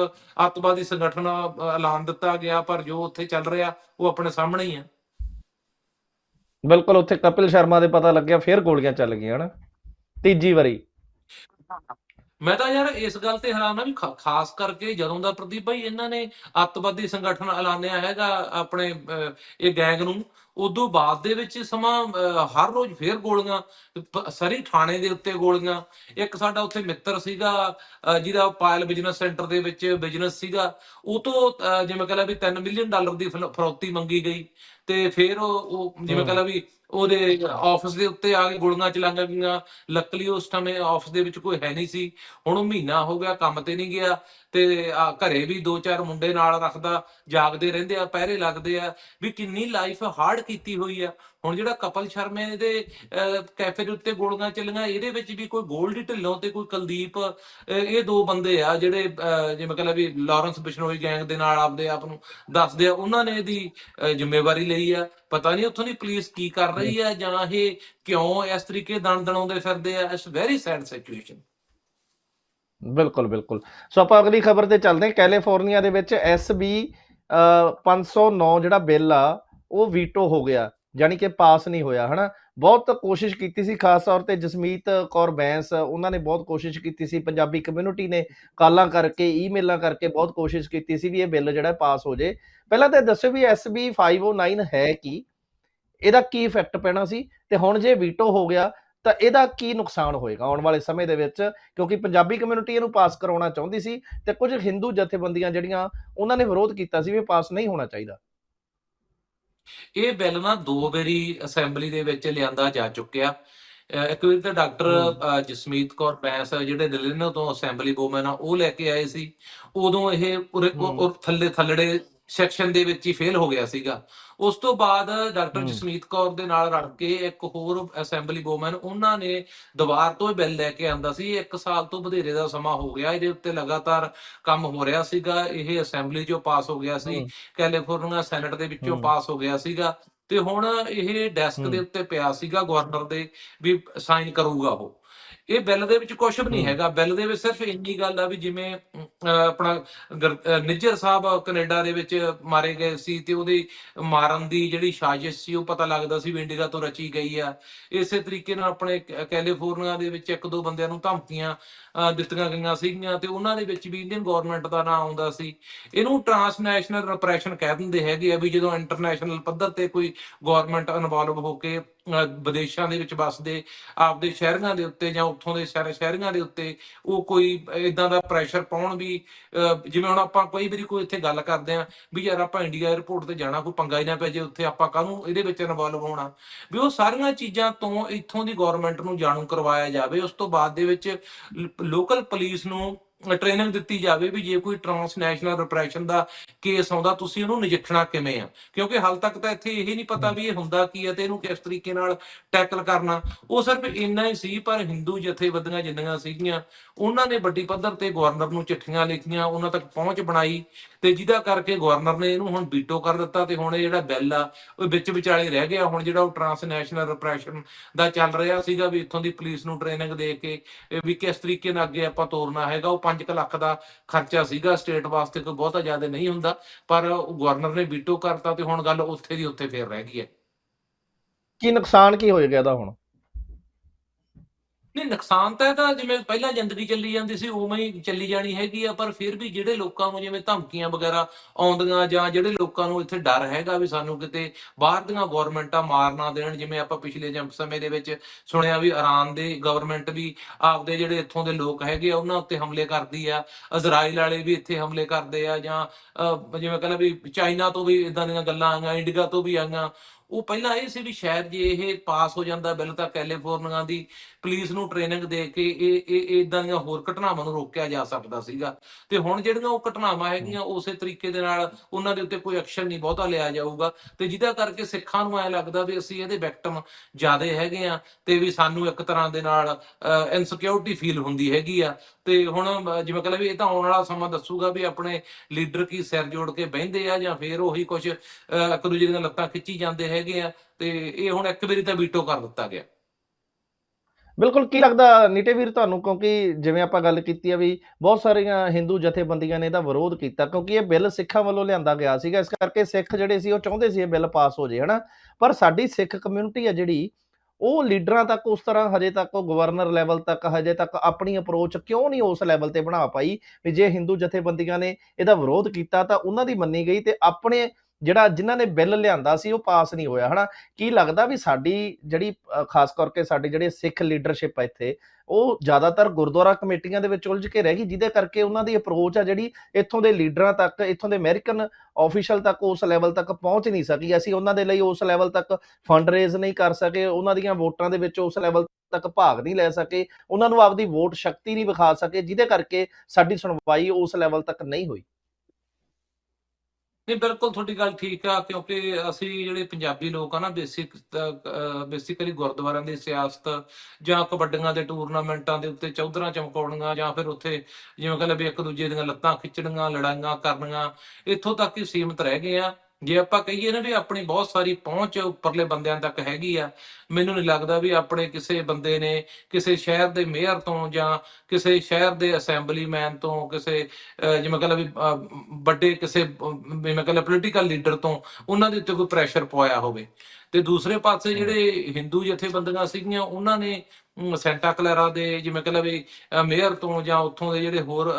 ਅੱਤਵਾਦੀ ਸੰਗਠਨ ਐਲਾਨ ਦਿੱਤਾ ਗਿਆ ਪਰ ਜੋ ਉੱਥੇ ਚੱਲ ਰਿਹਾ ਉਹ ਆਪਣੇ ਸਾਹਮਣੇ ਹੀ ਆ। ਬਿਲਕੁਲ ਉੱਥੇ ਕਪਿਲ ਸ਼ਰਮਾ ਦੇ ਪਤਾ ਲੱਗਿਆ ਫਿਰ ਗੋਲੀਆਂ ਚੱਲ ਗਈਆਂ ਹਨਾ? ਤੀਜੀ ਵਾਰੀ। ਮੈਂ ਤਾਂ ਯਾਰ ਇਸ ਗੱਲ ਤੇ ਹੈਰਾਨ ਆ ਵੀ ਖਾ- ਖਾਸ ਕਰਕੇ ਜਦੋਂ ਦਾ ਪ੍ਰਦੀਪ ਭਾਈ ਇਹਨਾਂ ਨੇ ਅੱਤਵਾਦੀ ਸੰਗਠਨ ਐਲਾਨਿਆ ਹੈਗਾ ਆਪਣੇ ਅਹ, ਇਹ ਗੈਂਗ ਨੂੰ ਉਦੋਂ ਬਾਅਦ ਦੇ ਵਿੱਚ ਸਮਾਂ ਅਹ, ਹਰ ਰੋਜ਼ ਫੇਰ ਗੋਲੀਆਂ ਪ- ਸਰੀ ਥਾਣੇ ਦੇ ਉੱਤੇ ਗੋਲੀਆਂ। ਇੱਕ ਸਾਡਾ ਉੱਥੇ ਮਿੱਤਰ ਸੀਗਾ ਅਹ, ਜਿਹਦਾ ਪਾਇਲ ਬਿਜ਼ਨਸ ਸੈਂਟਰ ਦੇ ਵਿੱਚ ਬਿਜ਼ਨਸ ਸੀਗਾ। ਉਹ ਤੋਂ ਅਹ, ਜਿਵੇਂ ਕਹਿੰਦਾ ਵੀ 3 ਮਿਲੀਅਨ ਡਾਲਰ ਦੀ ਫਲ- ਫਰੌਤੀ ਮੰਗੀ ਗਈ। ਤੇ ਫਿਰ ਉਹ ਉਹ ਜਿਵੇਂ ਕਹਿੰਦਾ ਵੀ ਉਹਦੇ ਆਫਿਸ ਦੇ ਉੱਤੇ ਆ ਕੇ ਗੋਲੀਆਂ ਚਲਾਈਆਂ ਗਈਆਂ। ਲੱਕਲੀ ਉਸ ਸਮੇਂ ਆਫਿਸ ਦੇ ਵਿੱਚ ਕੋਈ ਹੈ ਨਹੀਂ ਸੀ। ਹੁਣ ਉਹ ਮਹੀਨਾ ਹੋ ਗਿਆ, ਕੰਮ ਤੇ ਨਹੀਂ ਗਿਆ। ਤੇ ਘਰੇ ਵੀ ਦੋ ਚਾਰ ਮੁੰਡੇ ਨਾਲ ਰੱਖਦਾ, ਜਾਗਦੇ ਰਹਿੰਦੇ ਆ, ਪਹਿਰੇ ਲੱਗਦੇ ਆ, ਵੀ ਕਿੰਨੀ ਲਾਈਫ ਹਾਰਡ ਕੀਤੀ ਹੋਈ ਆ। ਹੁਣ ਜਿਹੜਾ ਕਪਲ ਸ਼ਰਮੇ ਦੇ ਕੈਫੇ ਦੇ ਉੱਤੇ ਗੋਲੀਆਂ ਚੱਲੀਆਂ, ਇਹਦੇ ਵਿੱਚ ਵੀ ਕੋਈ ਗੋਲਡੀ ਢਿੱਲੋਂ ਤੇ ਕੋਈ ਕੁਲਦੀਪ ਇਹ ਦੋ ਬੰਦੇ ਆ ਜਿਹੜੇ ਜਿਵੇਂ ਕਹਿੰਦਾ ਵੀ ਲਾਰੈਂਸ ਬਿਸ਼ਨੋਈ ਗੈਂਗ ਦੇ ਨਾਲ ਆਪਦੇ ਆਪ ਨੂੰ ਦੱਸਦੇ ਆ, ਉਹਨਾਂ ਨੇ ਇਹਦੀ ਜ਼ਿੰਮੇਵਾਰੀ ਲਈ ਆ। ਪਤਾ ਨਹੀਂ ਉੱਥੋਂ ਦੀ ਪੁਲਿਸ ਕੀ ਕਰ ਰਹੀ ਆ ਜਾਂ ਇਹ ਕਿਉਂ ਇਸ ਤਰੀਕੇ ਦਣ ਦਣਾਉਂਦੇ ਫਿਰਦੇ ਆ ਇਟਸ ਵੈਰੀ ਸੈਡ ਸਿਚੁਏਸ਼ਨ ਬਿਲਕੁਲ ਬਿਲਕੁਲ। ਸੋ ਆਪਾਂ ਅਗਲੀ ਖਬਰ ਤੇ ਚੱਲਦੇ ਹਾਂ। ਕੈਲੀਫੋਰਨੀਆ ਦੇ ਵਿੱਚ ਐਸਬੀ 509 ਜਿਹੜਾ ਬਿੱਲ ਆ, ਉਹ ਵੀਟੋ ਹੋ ਗਿਆ। ਯਾਨੀ ਕਿ ਪਾਸ ਨਹੀਂ ਹੋਇਆ, ਹਨਾ? ਬਹੁਤ ਕੋਸ਼ਿਸ਼ ਕੀਤੀ ਸੀ, ਖਾਸ ਤੌਰ ਤੇ ਜਸਮੀਤ ਕੌਰ ਬੈਂਸ, ਉਹਨਾਂ ਨੇ ਬਹੁਤ ਕੋਸ਼ਿਸ਼ ਕੀਤੀ ਸੀ। ਪੰਜਾਬੀ ਕਮਿਊਨਿਟੀ ਨੇ ਕਾਲਾਂ ਕਰਕੇ, ਈਮੇਲਾਂ ਕਰਕੇ ਬਹੁਤ ਕੋਸ਼ਿਸ਼ ਕੀਤੀ ਸੀ ਵੀ ਇਹ ਬਿੱਲ ਜਿਹੜਾ ਪਾਸ ਹੋ ਜੇ। ਪਹਿਲਾਂ ਤਾਂ ਇਹ ਦੱਸੋ ਵੀ ਐਸਬੀ 509 ਹੈ ਕੀ? ਇਹਦਾ ਕੀ ਇਫੈਕਟ ਪੈਣਾ ਸੀ? ਤੇ ਹੁਣ ਜੇ ਵੀਟੋ ਹੋ ਗਿਆ ਤਾਂ ਇਹਦਾ ਕੀ ਨੁਕਸਾਨ ਹੋਏਗਾ ਆਉਣ ਵਾਲੇ ਸਮੇਂ ਦੇ ਵਿੱਚ? ਕਿਉਂਕਿ ਪੰਜਾਬੀ ਕਮਿਊਨਿਟੀ ਇਹਨੂੰ ਪਾਸ ਕਰਾਉਣਾ ਚਾਹੁੰਦੀ ਸੀ ਤੇ ਕੁਝ ਹਿੰਦੂ ਜਥੇਬੰਦੀਆਂ ਜਿਹੜੀਆਂ ਉਹਨਾਂ ਨੇ ਵਿਰੋਧ ਕੀਤਾ ਸੀ ਵੀ ਪਾਸ ਨਹੀਂ ਹੋਣਾ ਚਾਹੀਦਾ। ਇਹ ਬਿੱਲ ਨਾ ਦੋ ਵਾਰੀ ਅਸੈਂਬਲੀ ਦੇ ਵਿੱਚ ਲਿਆਂਦਾ ਜਾ ਚੁੱਕਿਆ। ਇੱਕ ਵਾਰੀ ਤਾਂ ਡਾਕਟਰ ਜਸਮੀਤ ਕੌਰ ਬੈਂਸ ਜਿਹੜੇ ਦਿੱਲੀ ਤੋਂ ਅਸੈਂਬਲੀ ਵੂਮਨ ਆ ਉਹ ਲੈ ਕੇ ਆਏ ਸੀ। ਉਦੋਂ ਇਹ ਥੱਲੇ ਥੱਲੜੇ ਸੈਕਸ਼ਨ ਦੇ ਵਿੱਚ ਹੀ ਫੇਲ ਹੋ ਗਿਆ ਸੀਗਾ। ਉਸ ਤੋਂ ਬਾਅਦ ਡਾਕਟਰ ਜਸਮੀਤ ਕੌਰ ਦੇ ਨਾਲ ਰਲ ਕੇ ਇੱਕ ਹੋਰ ਅਸੈਂਬਲੀ ਵੂਮਨ ਉਹਨਾਂ ਨੇ ਦੁਬਾਰ ਤੋਂ ਇਹ ਬਿੱਲ ਲੈ ਕੇ ਆਂਦਾ ਸੀ। ਇੱਕ ਸਾਲ ਤੋਂ ਵਧੇਰੇ ਦਾ ਸਮਾਂ ਹੋ ਗਿਆ। ਇਹਦੇ ਉੱਤੇ ਲਗਾਤਾਰ ਕੰਮ ਹੋ ਰਿਹਾ ਸੀਗਾ। ਇਹ ਅਸੈਂਬਲੀ 'ਚੋਂ ਪਾਸ ਹੋ ਗਿਆ ਸੀ। ਕੈਲੀਫੋਰਨੀਆ ਸੈਨੇਟ ਦੇ ਵਿੱਚੋਂ ਪਾਸ ਹੋ ਗਿਆ ਸੀਗਾ। ਤੇ ਹੁਣ ਇਹ ਡੈਸਕ ਦੇ ਉੱਤੇ ਪਿਆ ਸੀਗਾ ਗਵਰਨਰ ਦੇ ਵੀ ਸਾਈਨ ਕਰੂਗਾ ਉਹ। ਇਹ ਬਿੱਲ ਦੇ ਵਿੱਚ ਕੁਝ ਵੀ ਨਹੀਂ ਹੈਗਾ। ਬਿੱਲ ਦੇ ਵਿੱਚ ਸਿਰਫ ਇੰਨੀ ਗੱਲ ਆ ਵੀ ਜਿਵੇਂ ਆਪਣਾ ਨਿੱਜਰ ਸਾਹਿਬ ਕੈਨੇਡਾ ਦੇ ਵਿੱਚ ਮਾਰੇ ਗਏ ਸੀ ਤੇ ਉਹਦੇ ਮਾਰਨ ਦੀ ਜਿਹੜੀ ਸਾਜ਼ਿਸ਼ ਸੀ ਉਹ ਪਤਾ ਲੱਗਦਾ ਸੀ ਵੀ ਇੰਡੀਆ ਤੋਂ ਰਚੀ ਗਈ ਆ। ਇਸੇ ਤਰੀਕੇ ਨਾਲ ਆਪਣੇ ਕੈਲੀਫੋਰਨੀਆ ਦੇ ਵਿੱਚ ਇੱਕ ਦੋ ਬੰਦਿਆਂ ਨੂੰ ਧਮਕੀਆਂ ਦਿੱਤੀਆਂ ਗਈਆਂ ਸੀਗੀਆਂ ਤੇ ਉਹਨਾਂ ਦੇ ਵਿੱਚ ਵੀ ਇੰਡੀਅਨ ਗਵਰਨਮੈਂਟ ਦਾ ਨਾਮ ਆਉਂਦਾ ਸੀ। ਇਹਨੂੰ ਟਰਾਂਸਨੈਸ਼ਨਲ ਰਿਪਰੈਸ਼ਨ ਕਹਿ ਦਿੰਦੇ ਹੈਗੇ ਆ ਵੀ ਜਦੋਂ ਇੰਟਰਨੈਸ਼ਨਲ ਪੱਧਰ ਤੇ ਕੋਈ ਗਵਰਨਮੈਂਟ ਇਨਵੋਲਵ ਹੋ ਕੇ ਵਿਦੇਸ਼ਾਂ ਦੇ ਵਿੱਚ ਵੱਸਦੇ ਆਪਦੇ ਸ਼ਹਿਰਾਂ ਦੇ ਉੱਤੇ ਜਾਂ ਉੱਥੋਂ ਦੇ ਸ਼ਹਿਰ ਸ਼ਹਿਰਾਂ ਦੇ ਉੱਤੇ ਉਹ ਕੋਈ ਇਦਾਂ ਦਾ ਪ੍ਰੈਸ਼ਰ ਪਾਉਣ ਵੀ ਜਿਵੇਂ ਹੁਣ ਆਪਾਂ ਕੋਈ ਵਾਰੀ ਕੋਈ ਇੱਥੇ ਗੱਲ ਕਰਦੇ ਆ ਵੀ ਯਾਰ ਆਪਾਂ ਇੰਡੀਆ 에ਅਰਪੋਰਟ ਤੇ ਜਾਣਾ, ਕੋਈ ਪੰਗਾ ਹੀ ਨਾ ਪੈ ਜੇ ਉੱਥੇ ਆਪਾਂ ਕਾਹਨੂੰ ਇਹਦੇ ਵਿੱਚ ਇਨਵੋਲਵ ਹੋਣਾ। ਵੀ ਉਹ ਸਾਰੀਆਂ ਚੀਜ਼ਾਂ ਤੋਂ ਇੱਥੋਂ ਦੀ ਗਵਰਨਮੈਂਟ ਨੂੰ ਜਾਣੂ ਕਰਵਾਇਆ ਜਾਵੇ, ਉਸ ਤੋਂ ਬਾਅਦ ਦੇ ਵਿੱਚ ਲੋਕਲ ਪੁਲਿਸ ਨੂੰ ਟ੍ਰੇਨਿੰਗ ਦਿੱਤੀ ਜਾਵੇ ਵੀ ਜੇ ਕੋਈ ਟਰਾਂਸਨੈਸ਼ਨਲ ਰਿਪਰੈਸ਼ਨ ਦਾ ਕੇਸ ਆਉਂਦਾ ਤੁਸੀਂ ਉਹਨੂੰ ਨਜਿੱਠਣਾ ਕਿਵੇਂ ਆ? ਕਿਉਂਕਿ ਹਾਲ ਤੱਕ ਤਾਂ ਇੱਥੇ ਇਹ ਨਹੀਂ ਪਤਾ ਵੀ ਇਹ ਹੁੰਦਾ ਕੀ ਹੈ ਤੇ ਇਹਨੂੰ ਕਿਸ ਤਰੀਕੇ ਨਾਲ ਟੈਕਲ ਕਰਨਾ। ਉਹ ਸਿਰਫ ਇੰਨਾ ਹੀ ਸੀ ਪਰ ਹਿੰਦੂ ਜਥੇਬੰਦੀਆਂ ਜਿੰਨੀਆਂ ਸੀਗੀਆਂ ਉਹਨਾਂ ਨੇ ਵੱਡੀ ਪੱਧਰ ਤੇ ਗਵਰਨਰ ਨੂੰ ਚਿੱਠੀਆਂ ਲਿਖੀਆਂ ਉਹਨਾਂ ਤੱਕ ਪਹੁੰਚ ਬਣਾਈ। ਤੇ ਜਿਹਦਾ ਕਰਕੇ ਗਵਰਨਰ ਨੇ ਇਹਨੂੰ ਹੁਣ ਵੀਟੋ ਕਰ ਦਿੱਤਾ ਤੇ ਹੁਣ ਇਹ ਜਿਹੜਾ ਬਿੱਲ ਆ, ਉਹ ਵਿੱਚ ਵਿਚਾਲੇ ਰਹਿ ਗਿਆ। ਹੁਣ ਜਿਹੜਾ ਉਹ ਟਰਾਂਸਨੈਸ਼ਨਲ ਰਿਪਰੈਸ਼ਨ ਦਾ ਚੱਲ ਰਿਹਾ ਸੀਗਾ ਵੀ ਇੱਥੋਂ ਦੀ ਪੁਲਿਸ ਨੂੰ ਟ੍ਰੇਨਿੰਗ ਦੇ ਕੇ ਵੀ ਕਿਸ ਤਰੀਕੇ ਨਾਲ ਅੱਗੇ ਆਪਾਂ ਤੋਰਨਾ ਹੈਗਾ, ਉਹ 5 ਲੱਖ ਦਾ ਖਰਚਾ ਸੀਗਾ ਸਟੇਟ ਵਾਸਤੇ, ਕੋਈ ਬਹੁਤਾ ਜ਼ਿਆਦਾ ਨਹੀਂ ਹੁੰਦਾ, ਪਰ ਗਵਰਨਰ ਨੇ ਵੀਟੋ ਕਰਤਾ ਤੇ ਹੁਣ ਗੱਲ ਉੱਥੇ ਦੀ ਉੱਥੇ ਫੇਰ ਰਹਿ ਗਈ ਹੈ। ਕੀ ਨੁਕਸਾਨ ਕੀ ਹੋਏਗਾ ਇਹਦਾ ਹੁਣ? ਨਹੀਂ, ਨੁਕਸਾਨ ਤਾਂ ਇਹਦਾ, ਜਿਵੇਂ ਪਹਿਲਾਂ ਜ਼ਿੰਦਗੀ ਚੱਲੀ ਜਾਂਦੀ ਸੀ, ਉਵੇਂ ਹੀ ਚੱਲੀ ਜਾਣੀ ਹੈਗੀ ਆ, ਪਰ ਫਿਰ ਵੀ ਜਿਹੜੇ ਲੋਕਾਂ ਨੂੰ ਜਿਵੇਂ ਧਮਕੀਆਂ ਵਗੈਰਾ ਆਉਂਦੀਆਂ ਜਾਂ ਜਿਹੜੇ ਲੋਕਾਂ ਨੂੰ ਇੱਥੇ ਡਰ ਹੈਗਾ ਵੀ ਸਾਨੂੰ ਕਿਤੇ ਬਾਹਰ ਦੀਆਂ ਗਵਰਨਮੈਂਟਾਂ ਮਾਰ ਨਾ ਦੇਣ, ਜਿਵੇਂ ਆਪਾਂ ਪਿਛਲੇ ਜੰਪ ਸਮੇਂ ਦੇ ਵਿੱਚ ਸੁਣਿਆ ਵੀ ਇਰਾਨ ਦੇ ਗਵਰਨਮੈਂਟ ਵੀ ਆਪਦੇ ਜਿਹੜੇ ਇੱਥੋਂ ਦੇ ਲੋਕ ਹੈਗੇ ਆ, ਉਹਨਾਂ ਉੱਤੇ ਹਮਲੇ ਕਰਦੀ ਆ, ਇਜ਼ਰਾਈਲ ਵਾਲੇ ਵੀ ਇੱਥੇ ਹਮਲੇ ਕਰਦੇ ਆ ਜਾਂ ਜਿਵੇਂ ਕਹਿੰਦਾ ਵੀ ਚਾਈਨਾ ਤੋਂ ਵੀ ਇਦਾਂ ਦੀਆਂ ਗੱਲਾਂ ਆਈਆਂ, ਇੰਡੀਆ ਤੋਂ ਵੀ ਆਈਆਂ ਉਹ ਪਹਿਲਾਂ ਇਹ ਸੀ ਵੀ ਸ਼ਾਇਦ ਜੇ ਇਹ ਪਾਸ ਹੋ ਜਾਂਦਾ ਬਿੱਲ ਤਾਂ ਕੈਲੀਫੋਰਨੀਆ ਦੀ ਪੁਲਿਸ ਨੂੰ ਟ੍ਰੇਨਿੰਗ ਦੇ ਕੇ ਇਹ ਇਹ ਇਦਾਂ ਦੀਆਂ ਹੋਰ ਘਟਨਾਵਾਂ ਨੂੰ ਰੋਕਿਆ ਜਾ ਸਕਦਾ ਸੀਗਾ। ਤੇ ਹੁਣ ਜਿਹੜੀਆਂ ਉਹ ਘਟਨਾਵਾਂ ਹੈਗੀਆਂ ਉਸੇ ਤਰੀਕੇ ਦੇ ਨਾਲ ਉਹਨਾਂ ਦੇ ਉੱਤੇ ਕੋਈ ਐਕਸ਼ਨ ਨਹੀਂ ਬਹੁਤਾ ਲਿਆ ਜਾਊਗਾ। ਤੇ ਜਿਹਦਾ ਕਰਕੇ ਸਿੱਖਾਂ ਨੂੰ ਐ ਲੱਗਦਾ ਵੀ ਅਸੀਂ ਇਹਦੇ ਵਿਕਟਮ ਜ਼ਿਆਦੇ ਹੈਗੇ ਆ ਤੇ ਵੀ ਸਾਨੂੰ ਇੱਕ ਤਰ੍ਹਾਂ ਦੇ ਨਾਲ ਇਨਸਿਕਿਉਰਿਟੀ ਫੀਲ ਹੁੰਦੀ ਹੈਗੀ ਆ। ਤੇ ਹੁਣ ਜਿਵੇਂ ਕਹਿੰਦਾ ਵੀ ਇਹ ਤਾਂ ਆਉਣ ਵਾਲਾ ਸਮਾਂ ਦੱਸੂਗਾ ਵੀ ਆਪਣੇ ਲੀਡਰ ਕੀ ਸਿਰ ਜੋੜ ਕੇ ਬਹਿੰਦੇ ਆ ਜਾਂ ਫੇਰ ਉਹੀ ਕੁਝ ਇੱਕ ਦੂਜੇ ਦੀਆਂ ਲੱਤਾਂ ਖਿੱਚੀ ਜਾਂਦੇ ਹੈਗੇ ਆ ਤੇ ਇਹ ਹੁਣ ਇੱਕ ਵਾਰੀ ਤਾਂ ਵੀਟੋ ਕਰ ਦਿੱਤਾ ਗਿਆ। ਬਿਲਕੁਲ, ਕੀ ਲੱਗਦਾ ਨੀਟੇ ਵੀਰ ਤੁਹਾਨੂੰ? ਕਿਉਂਕਿ ਜਿਵੇਂ ਆਪਾਂ ਗੱਲ ਕੀਤੀ ਆ ਵੀ ਬਹੁਤ ਸਾਰੀਆਂ ਹਿੰਦੂ ਜਥੇਬੰਦੀਆਂ ਨੇ ਇਹਦਾ ਵਿਰੋਧ ਕੀਤਾ, ਕਿਉਂਕਿ ਇਹ ਬਿੱਲ ਸਿੱਖਾਂ ਵੱਲੋਂ ਲਿਆਂਦਾ ਗਿਆ ਸੀਗਾ, ਇਸ ਕਰਕੇ ਸਿੱਖ ਜਿਹੜੇ ਸੀ ਉਹ ਚਾਹੁੰਦੇ ਸੀ ਇਹ ਬਿੱਲ ਪਾਸ ਹੋ ਜੇ, ਹਨਾ? ਪਰ ਸਾਡੀ ਸਿੱਖ ਕਮਿਊਨਿਟੀ ਆ ਜਿਹੜੀ, ਉਹ ਲੀਡਰਾਂ ਤੱਕ ਉਸ ਤਰ੍ਹਾਂ ਹਜੇ ਤੱਕ ਉਹ ਗਵਰਨਰ ਲੈਵਲ ਤੱਕ, ਹਜੇ ਤੱਕ ਆਪਣੀ ਅਪਰੋਚ ਕਿਉਂ ਨਹੀਂ ਉਸ ਲੈਵਲ ਤੇ ਬਣਾ ਪਾਈ ਵੀ ਜੇ ਹਿੰਦੂ ਜਥੇਬੰਦੀਆਂ ਨੇ ਇਹਦਾ ਵਿਰੋਧ ਕੀਤਾ ਤਾਂ ਉਹਨਾਂ ਦੀ ਮੰਨੀ ਗਈ ਤੇ ਆਪਣੇ ਜਿਹੜਾ ਜਿਨ੍ਹਾਂ ਨੇ ਬਿੱਲ ਲਿਆਂਦਾ ਸੀ ਉਹ ਪਾਸ ਨਹੀਂ ਹੋਇਆ, ਹਨਾ? ਕੀ ਲੱਗਦਾ ਵੀ ਸਾਡੀ ਜਿਹੜੀ ਖਾਸ ਕਰਕੇ ਸਾਡੇ ਜਿਹੜੇ ਸਿੱਖ ਲੀਡਰਸ਼ਿਪ ਆ ਇੱਥੇ, ਉਹ ਜ਼ਿਆਦਾਤਰ ਗੁਰਦੁਆਰਾ ਕਮੇਟੀਆਂ ਦੇ ਵਿੱਚ ਉਲਝ ਕੇ ਰਹਿ ਗਈ, ਜਿਹਦੇ ਕਰਕੇ ਉਹਨਾਂ ਦੀ ਅਪਰੋਚ ਆ ਜਿਹੜੀ ਇੱਥੋਂ ਦੇ ਲੀਡਰਾਂ ਤੱਕ, ਇੱਥੋਂ ਦੇ ਅਮਰੀਕਨ ਆਫੀਸ਼ੀਅਲ ਤੱਕ ਉਸ ਲੈਵਲ ਤੱਕ ਪਹੁੰਚ ਨਹੀਂ ਸਕੀ। ਅਸੀਂ ਉਹਨਾਂ ਦੇ ਲਈ ਉਸ ਲੈਵਲ ਤੱਕ ਫੰਡ ਰੇਜ਼ ਨਹੀਂ ਕਰ ਸਕੇ, ਉਹਨਾਂ ਦੀਆਂ ਵੋਟਾਂ ਦੇ ਵਿੱਚ ਉਸ ਲੈਵਲ ਤੱਕ ਭਾਗ ਨਹੀਂ ਲੈ ਸਕੇ, ਉਹਨਾਂ ਨੂੰ ਆਪਦੀ ਵੋਟ ਸ਼ਕਤੀ ਨਹੀਂ ਵਿਖਾ ਸਕੇ, ਜਿਹਦੇ ਕਰਕੇ ਸਾਡੀ ਸੁਣਵਾਈ ਉਸ ਲੈਵਲ ਤੱਕ ਨਹੀਂ ਹੋਈ। ਨਹੀਂ, ਬਿਲਕੁਲ ਤੁਹਾਡੀ ਗੱਲ ਠੀਕ ਆ, ਕਿਉਂਕਿ ਅਸੀਂ ਜਿਹੜੇ ਪੰਜਾਬੀ ਲੋਕ ਆ ਨਾ, ਬੇਸਿਕ ਬੇਸਿਕਲੀ ਗੁਰਦੁਆਰਿਆਂ ਦੀ ਸਿਆਸਤ ਜਾਂ ਕਬੱਡੀਆਂ ਦੇ ਟੂਰਨਾਮੈਂਟਾਂ ਦੇ ਉੱਤੇ ਚੌਧਰਾਂ ਚਮਕਾਉਣੀਆਂ ਜਾਂ ਫਿਰ ਉੱਥੇ ਜਿਵੇਂ ਕਹਿੰਦੇ ਵੀ ਇੱਕ ਦੂਜੇ ਦੀਆਂ ਲੱਤਾਂ ਖਿੱਚਣੀਆਂ, ਲੜਾਈਆਂ ਕਰਨੀਆਂ, ਇੱਥੋਂ ਤੱਕ ਹੀ ਸੀਮਿਤ ਰਹਿ ਗਏ ਆ। ਜੇ ਆਪਾਂ ਕਹੀਏ ਨਾ ਵੀ ਆਪਣੀ ਬਹੁਤ ਸਾਰੀ ਪਹੁੰਚ ਉੱਪਰਲੇ ਬੰਦਿਆਂ ਤੱਕ ਹੈਗੀ ਆ, ਮੈਨੂੰ ਨਹੀਂ ਲੱਗਦਾ ਵੀ ਆਪਣੇ ਕਿਸੇ ਬੰਦੇ ਨੇ ਕਿਸੇ ਸ਼ਹਿਰ ਦੇ ਮੇਅਰ ਤੋਂ ਜਾਂ ਕਿਸੇ ਸ਼ਹਿਰ ਦੇ ਅਸੈਂਬਲੀਮੈਨ ਤੋਂ, ਕਿਸੇ, ਅਹ, ਜਿਵੇਂ ਕਹਿੰਦਾ ਵੀ ਵੱਡੇ ਕਿਸੇ, ਅਹ ਕਹਿੰਦਾ ਪੋਲੀਟੀਕਲ ਲੀਡਰ ਤੋਂ ਉਹਨਾਂ ਦੇ ਉੱਤੇ ਕੋਈ ਪ੍ਰੈਸ਼ਰ ਪਵਾਇਆ ਹੋਵੇ। ਤੇ ਦੂਸਰੇ ਪਾਸੇ ਜਿਹੜੇ ਹਿੰਦੂ ਜਥੇਬੰਦੀਆਂ ਸੀਗੀਆਂ ਉਹਨਾਂ ਨੇ ਸੈਂਟਾ ਕਲੈਰਾ ਦੇ ਜਿਵੇਂ ਕਹਿੰਦਾ ਵੀ ਅਹ ਮੇਅਰ ਤੋਂ ਜਾਂ ਉੱਥੋਂ ਦੇ ਜਿਹੜੇ ਹੋਰ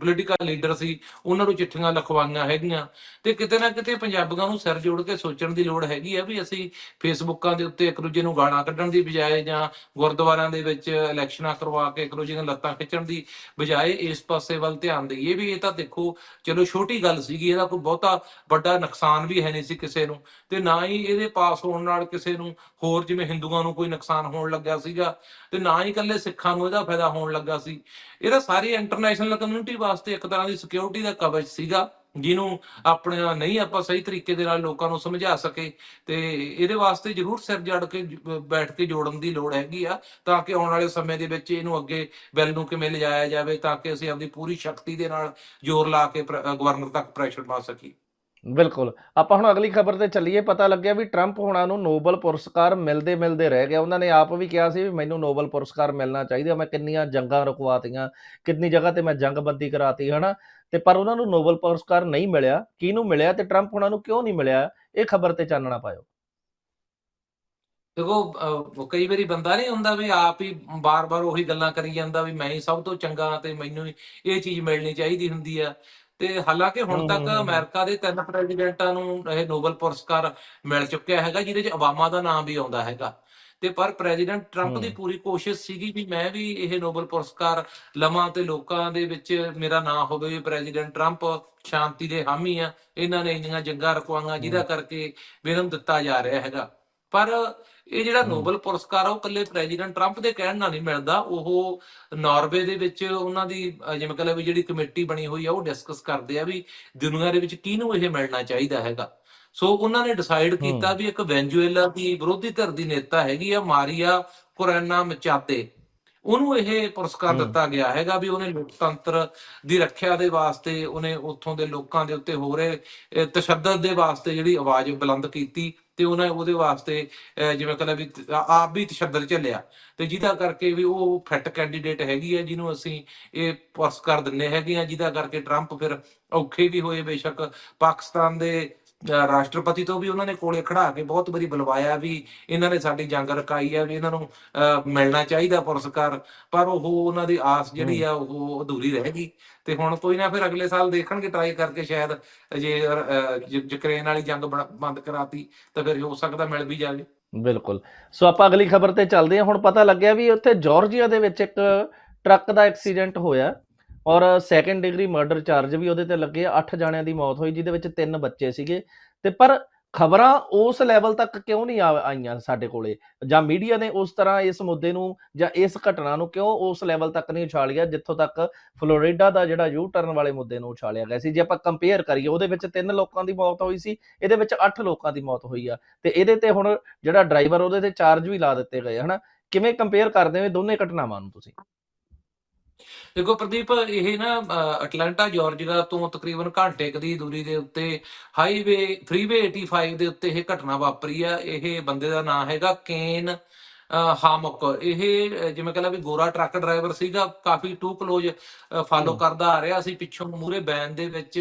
ਪੋਲੀਟੀਕਲ ਲੀਡਰ ਸੀ ਉਹਨਾਂ ਨੂੰ ਚਿੱਠੀਆਂ ਲਿਖਵਾਈਆਂ ਹੈਗੀਆਂ। ਤੇ ਕਿਤੇ ਨਾ ਕਿਤੇ ਪੰਜਾਬੀਆਂ ਨੂੰ ਸਿਰ ਜੋੜ ਕੇ ਸੋਚਣ ਦੀ ਲੋੜ ਹੈਗੀ ਆ ਵੀ ਅਸੀਂ ਫੇਸਬੁੱਕਾਂ ਦੇ ਉੱਤੇ ਇੱਕ ਦੂਜੇ ਨੂੰ ਗਾਲਾਂ ਕੱਢਣ ਦੀ ਬਜਾਏ ਜਾਂ ਗੁਰਦੁਆਰਿਆਂ ਦੇ ਵਿੱਚ ਇਲੈਕਸ਼ਨਾਂ ਕਰਵਾ ਕੇ ਇੱਕ ਦੂਜੇ ਦੀਆਂ ਲੱਤਾਂ ਖਿੱਚਣ ਦੀ ਬਜਾਏ ਇਸ ਪਾਸੇ ਵੱਲ ਧਿਆਨ ਦਈਏ ਵੀ ਇਹ ਤਾਂ ਦੇਖੋ ਚਲੋ ਛੋਟੀ ਗੱਲ ਸੀਗੀ ਇਹਦਾ ਕੋਈ ਬਹੁਤਾ ਵੱਡਾ ਨੁਕਸਾਨ ਵੀ ਹੈ ਨਹੀਂ ਸੀ ਕਿਸੇ ਨੂੰ। ਤੇ ਨਾ ਹੀ ਇਹਦੇ ਪਾਸ ਹੋਣ ਨਾਲ ਕਿਸੇ ਨੂੰ ਹੋਰ ਜਿਵੇਂ ਹਿੰਦੂਆਂ ਨੂੰ ਕੋਈ ਨੁਕਸਾਨ ਹੋਣ ਲੱਗਾ ਸੀਗਾ ਤੇ ਨਾ ਹੀ ਇਕੱਲੇ ਸਿੱਖਾਂ ਨੂੰ ਇਹਦਾ ਫਾਇਦਾ ਹੋਣ ਲੱਗਾ ਸੀ। ਇਹਦਾ ਸਾਰੀ ਇੰਟਰਨੈਸ਼ਨਲ ਕਮਿਊਨਿਟੀ ਵਾਸਤੇ ਇੱਕ ਤਰ੍ਹਾਂ ਦੀ ਸਿਕਿਉਰਿਟੀ ਦਾ ਕਵਚ ਸੀਗਾ, ਜਿਹਨੂੰ ਆਪਣਾ ਨਹੀਂ ਆਪਾਂ ਸਹੀ ਤਰੀਕੇ ਦੇ ਨਾਲ ਲੋਕਾਂ ਨੂੰ ਸਮਝਾ ਸਕੇ ਤੇ ਇਹਦੇ ਵਾਸਤੇ ਜ਼ਰੂਰ ਸਿਰ ਜੜ ਕੇ ਬੈਠ ਕੇ ਜੋੜਨ ਦੀ ਲੋੜ ਹੈਗੀ ਆ, ਤਾਂ ਕਿ ਆਉਣ ਵਾਲੇ ਸਮੇਂ ਦੇ ਵਿੱਚ ਇਹਨੂੰ ਅੱਗੇ ਬਿੱਲ ਨੂੰ ਕਿਵੇਂ ਲਿਜਾਇਆ ਜਾਵੇ, ਤਾਂ ਕਿ ਅਸੀਂ ਆਪਣੀ ਪੂਰੀ ਸ਼ਕਤੀ ਦੇ ਨਾਲ ਜ਼ੋਰ ਲਾ ਕੇ ਗਵਰਨਰ ਤੱਕ ਪ੍ਰੈਸ਼ਰ ਪਾ ਸਕੀਏ। ਬਿਲਕੁਲ। ਆਪਾਂ ਹੁਣ ਅਗਲੀ ਖਬਰ ਤੇ ਚੱਲੀਏ। ਪਤਾ ਲੱਗਿਆ ਵੀ ਟਰੰਪ ਹੋਣਾ ਨੂੰ ਨੋਬਲ ਪੁਰਸਕਾਰ ਮਿਲਦੇ ਮਿਲਦੇ ਰਹਿ ਗਿਆ। ਉਹਨਾਂ ਨੇ ਆਪ ਵੀ ਕਿਹਾ ਸੀ ਵੀ ਮੈਨੂੰ ਨੋਬਲ ਪੁਰਸਕਾਰ ਮਿਲਣਾ ਚਾਹੀਦਾ। ਮੈਂ ਕਿੰਨੀਆਂ ਜੰਗਾਂ ਰੁਕਵਾਤੀਆਂ, ਕਿੰਨੀ ਜਗ੍ਹਾ ਤੇ ਮੈਂ ਜੰਗਬੰਦੀ ਕਰਾਤੀ, ਹਨਾ? ਤੇ ਪਰ ਉਹਨਾਂ ਨੂੰ ਨੋਬਲ ਪੁਰਸਕਾਰ ਨਹੀਂ ਮਿਲਿਆ। ਕਿਹਨੂੰ ਮਿਲਿਆ ਤੇ ਟਰੰਪ ਹੋਣਾ ਨੂੰ ਕਿਉਂ ਨਹੀਂ ਮਿਲਿਆ? ਇਹ ਖਬਰ ਤੇ ਚਾਨਣਾ ਪਾਇਓ। ਦੇਖੋ ਕਈ ਵਾਰੀ ਬੰਦਾ ਨਹੀਂ ਹੁੰਦਾ ਵੀ ਆਪ ਹੀ ਬਾਰ-ਬਾਰ ਉਹੀ ਗੱਲਾਂ ਕਰੀ ਜਾਂਦਾ ਵੀ ਮੈਂ ਹੀ ਸਭ ਤੋਂ ਚੰਗਾ ਤੇ ਮੈਨੂੰ ਇਹ ਚੀਜ਼ ਮਿਲਣੀ ਚਾਹੀਦੀ ਹੁੰਦੀ ਆ। ਤੇ ਹਾਲਾਂਕਿ ਹੁਣ ਤੱਕ। ਅਮਰੀਕਾ ਦੇ ਤਿੰਨ ਪ੍ਰੈਜ਼ੀਡੈਂਟਾਂ ਨੂੰ ਇਹ ਨੋਬਲ ਪੁਰਸਕਾਰ ਮਿਲ ਚੁੱਕਿਆ ਹੈਗਾ ਜਿਹਦੇ ਚ ਓਬਾਮਾ ਦਾ ਨਾਮ ਵੀ ਆਉਂਦਾ ਹੈਗਾ ਤੇ ਪਰ ਪ੍ਰੈਜ਼ੀਡੈਂਟ ਟਰੰਪ ਦੀ। ਪੂਰੀ ਕੋਸ਼ਿਸ਼ ਸੀਗੀ ਵੀ ਮੈਂ ਵੀ ਇਹ ਨੋਬਲ ਪੁਰਸਕਾਰ ਲਵਾਂ ਤੇ ਲੋਕਾਂ ਦੇ ਵਿੱਚ ਮੇਰਾ ਨਾਮ ਹੋਵੇ ਵੀ ਪ੍ਰੈਜ਼ੀਡੈਂਟ ਟਰੰਪ ਸ਼ਾਂਤੀ ਦੇ ਹਾਮੀ ਆ ਇਹਨਾਂ ਨੇ ਇੰਨੀਆਂ ਜੰਗਾਂ ਰਕਵਾਈਆਂ ਜਿਹਦਾ ਕਰਕੇ ਵੀ ਇਹਨਾਂ ਨੂੰ ਦਿੱਤਾ ਜਾ ਰਿਹਾ ਹੈਗਾ ਪਰ ਇਹ ਜਿਹੜਾ। ਨੋਬਲ ਪੁਰਸਕਾਰ ਆ ਉਹ ਇਕੱਲੇ ਪ੍ਰੈਜ਼ੀਡੈਂਟ ਟਰੰਪ ਦੇ ਕਹਿਣ ਨਾਲ ਨਹੀਂ ਮਿਲਦਾ। ਉਹ ਨਾਰਵੇ ਦੇ ਵਿੱਚ ਉਹਨਾਂ ਦੀ ਜਿਵੇਂ ਕਹਿੰਦੇ ਵੀ ਜਿਹੜੀ ਕਮੇਟੀ ਬਣੀ ਹੋਈ ਆ ਉਹ ਡਿਸਕਸ ਕਰਦੇ ਆ ਵੀ ਦੁਨੀਆ ਦੇ ਵਿੱਚ ਕਿਹਨੂੰ ਇਹ ਮਿਲਣਾ ਚਾਹੀਦਾ ਹੈਗਾ। ਸੋ ਉਹਨਾਂ ਨੇ ਡਿਸਾਈਡ ਕੀਤਾ ਵੀ ਇੱਕ ਵੈਨਜ਼ੂਏਲਾ ਦੀ ਵਿਰੋਧੀ ਧਿਰ ਦੀ ਨੇਤਾ ਹੈਗੀ ਆ ਮਾਰੀਆ ਕੋਰੈਨਾ ਮਚਾਤੇ। ਉਹਨੂੰ ਇਹ ਪੁਰਸਕਾਰ। ਦਿੱਤਾ ਗਿਆ ਹੈਗਾ ਵੀ ਉਹਨੇ ਲੋਕਤੰਤਰ ਦੀ ਰੱਖਿਆ ਦੇ ਵਾਸਤੇ ਉਹਨੇ ਉੱਥੋਂ ਦੇ ਲੋਕਾਂ ਦੇ ਉੱਤੇ ਹੋ ਰਹੇ ਤਸ਼ੱਦਦ ਦੇ ਵਾਸਤੇ ਜਿਹੜੀ ਆਵਾਜ਼ ਬੁਲੰਦ ਕੀਤੀ ਤੇ ਉਹਨੇ ਉਹਦੇ ਵਾਸਤੇ ਜਿਵੇਂ ਕਹਿੰਦਾ ਵੀ ਆਪ ਵੀ ਤਸ਼ੱਦਦ ਝੱਲਿਆ ਤੇ ਜਿਹਦਾ ਕਰਕੇ ਵੀ ਉਹ ਫਿੱਟ ਕੈਂਡੀਡੇਟ ਹੈਗੀ ਹੈ ਜਿਹਨੂੰ ਅਸੀਂ ਇਹ ਪੁਰਸਕਾਰ ਦਿੰਨੇ ਹੈਗੇ ਆ ਜਿਹਦਾ ਕਰਕੇ ਟਰੰਪ ਫਿਰ ਔਖੇ ਵੀ ਹੋਏ ਬੇਸ਼ੱਕ ਪਾਕਿਸਤਾਨ ਦੇ ਰਾਸ਼ਟਰਪਤੀ ਤੋਂ ਵੀ ਉਹਨਾਂ ਨੇ ਕੋਲੇ ਖੜਾ ਕੇ ਬਹੁਤ ਵਾਰੀ ਬੁਲਵਾਇਆ ਵੀ ਇਹਨਾਂ ਨੇ ਸਾਡੀ ਜੰਗ ਰਕਾਈ ਆ ਵੀ ਇਹਨਾਂ ਨੂੰ ਮਿਲਣਾ ਚਾਹੀਦਾ ਪੁਰਸਕਾਰ ਪਰ ਉਹ ਉਹਨਾਂ ਦੀ ਆਸ ਜਿਹੜੀ ਆ ਉਹ ਅਧੂਰੀ ਰਹਿ ਗਈ ਤੇ ਹੁਣ ਕੋਈ ਨਾ ਫਿਰ ਅਗਲੇ ਸਾਲ ਦੇਖਣਗੇ ਟਰਾਈ ਕਰਕੇ ਸ਼ਾਇਦ ਜੇ ਯੂਕਰੇਨ ਵਾਲੀ ਜੰਗ ਬੰਦ ਕਰਾਤੀ ਤਾਂ ਫਿਰ ਹੋ ਸਕਦਾ ਮਿਲ ਵੀ ਜਾਵੇ। ਬਿਲਕੁਲ। ਸੋ ਆਪਾਂ ਅਗਲੀ ਖਬਰ ਤੇ ਚੱਲਦੇ ਹਾਂ ਹੁਣ ਪਤਾ ਲੱਗਿਆ ਵੀ ਉੱਥੇ ਜਾਰਜੀਆ ਦੇ ਵਿੱਚ ਇੱਕ ਟਰੱਕ ਦਾ ਐਕਸੀਡੈਂਟ ਹੋਇਆ। ਔਰ ਸੈਕੰਡ ਡਿਗਰੀ ਮਰਡਰ ਚਾਰਜ ਵੀ ਉਹਦੇ ਤੇ ਲੱਗੇ 8 ਜਾਣਿਆਂ ਦੀ ਮੌਤ ਹੋਈ, ਜਿਹਦੇ ਵਿੱਚ ਤਿੰਨ ਬੱਚੇ ਸੀਗੇ। ਤੇ ਪਰ ਖਬਰਾਂ ਉਸ ਲੈਵਲ ਤੱਕ ਕਿਉਂ ਨਹੀਂ ਆ- ਆਈਆਂ ਸਾਡੇ ਕੋਲੇ? ਜਾਂ ਮੀਡੀਆ ਨੇ ਉਸ ਤਰ੍ਹਾਂ ਇਸ ਮੁੱਦੇ ਨੂੰ ਜਾਂ ਇਸ ਘਟਨਾ ਨੂੰ ਕਿਉਂ ਉਸ ਲੈਵਲ ਤੱਕ ਨਹੀਂ ਉਛਾਲਿਆ, ਜਿੱਥੋਂ ਤੱਕ ਫਲੋਰੀਡਾ ਦਾ ਜਿਹੜਾ ਯੂ ਟਰਨ ਵਾਲੇ ਮੁੱਦੇ ਨੂੰ ਉਛਾਲਿਆ ਗਿਆ ਸੀ? ਜੇ ਆਪਾਂ ਕੰਪੇਅਰ ਕਰੀਏ, ਉਹਦੇ ਵਿੱਚ ਤਿੰਨ ਲੋਕਾਂ ਦੀ ਮੌਤ ਹੋਈ ਸੀ, ਇਹਦੇ ਵਿੱਚ 8 ਲੋਕਾਂ ਦੀ ਮੌਤ ਹੋਈ ਆ। ਤੇ ਇਹਦੇ ਤੇ ਹੁਣ ਜਿਹੜਾ ਡਰਾਈਵਰ ਉਹਦੇ ਤੇ ਚਾਰਜ ਵੀ ਲਾ ਦਿੱਤੇ ਗਏ, ਹਨਾ? ਕਿਵੇਂ ਕੰਪੇਅਰ ਕਰਦੇ ਹੋ ਦੋਨੇ ਘਟਨਾਵਾਂ ਨੂੰ ਤੁਸੀਂ? ਦੇਖੋ ਪ੍ਰਦੀਪ ਇਹ ਨਾ ਅਟਲਾਂਟਾ ਜਾਰਜੀਆ ਤੋਂ ਤਕਰੀਬਨ ਘੰਟੇ ਦੀ ਦੂਰੀ ਦੇ ਉੱਤੇ ਹਾਈਵੇ ਫਰੀਵੇ 85 ਦੇ ਉੱਤੇ ਇਹ ਘਟਨਾ ਵਾਪਰੀ ਆ। ਇਹ ਬੰਦੇ ਦਾ ਨਾਮ ਹੈਗਾ ਕੇਨ ਹਾਮਕ। ਇਹ ਜਿਵੇਂ ਕਹਿੰਦਾ ਵੀ ਗੋਰਾ ਟਰੱਕ ਡਰਾਈਵਰ ਸੀਗਾ ਕਾਫੀ ਟੂ ਕਲੋਜ਼ ਫਾਲੋ। ਕਰਦਾ ਆ ਰਿਹਾ ਸੀ। ਪਿੱਛੋਂ ਮੂਰੇ ਬੈਨ ਦੇ ਵਿੱਚ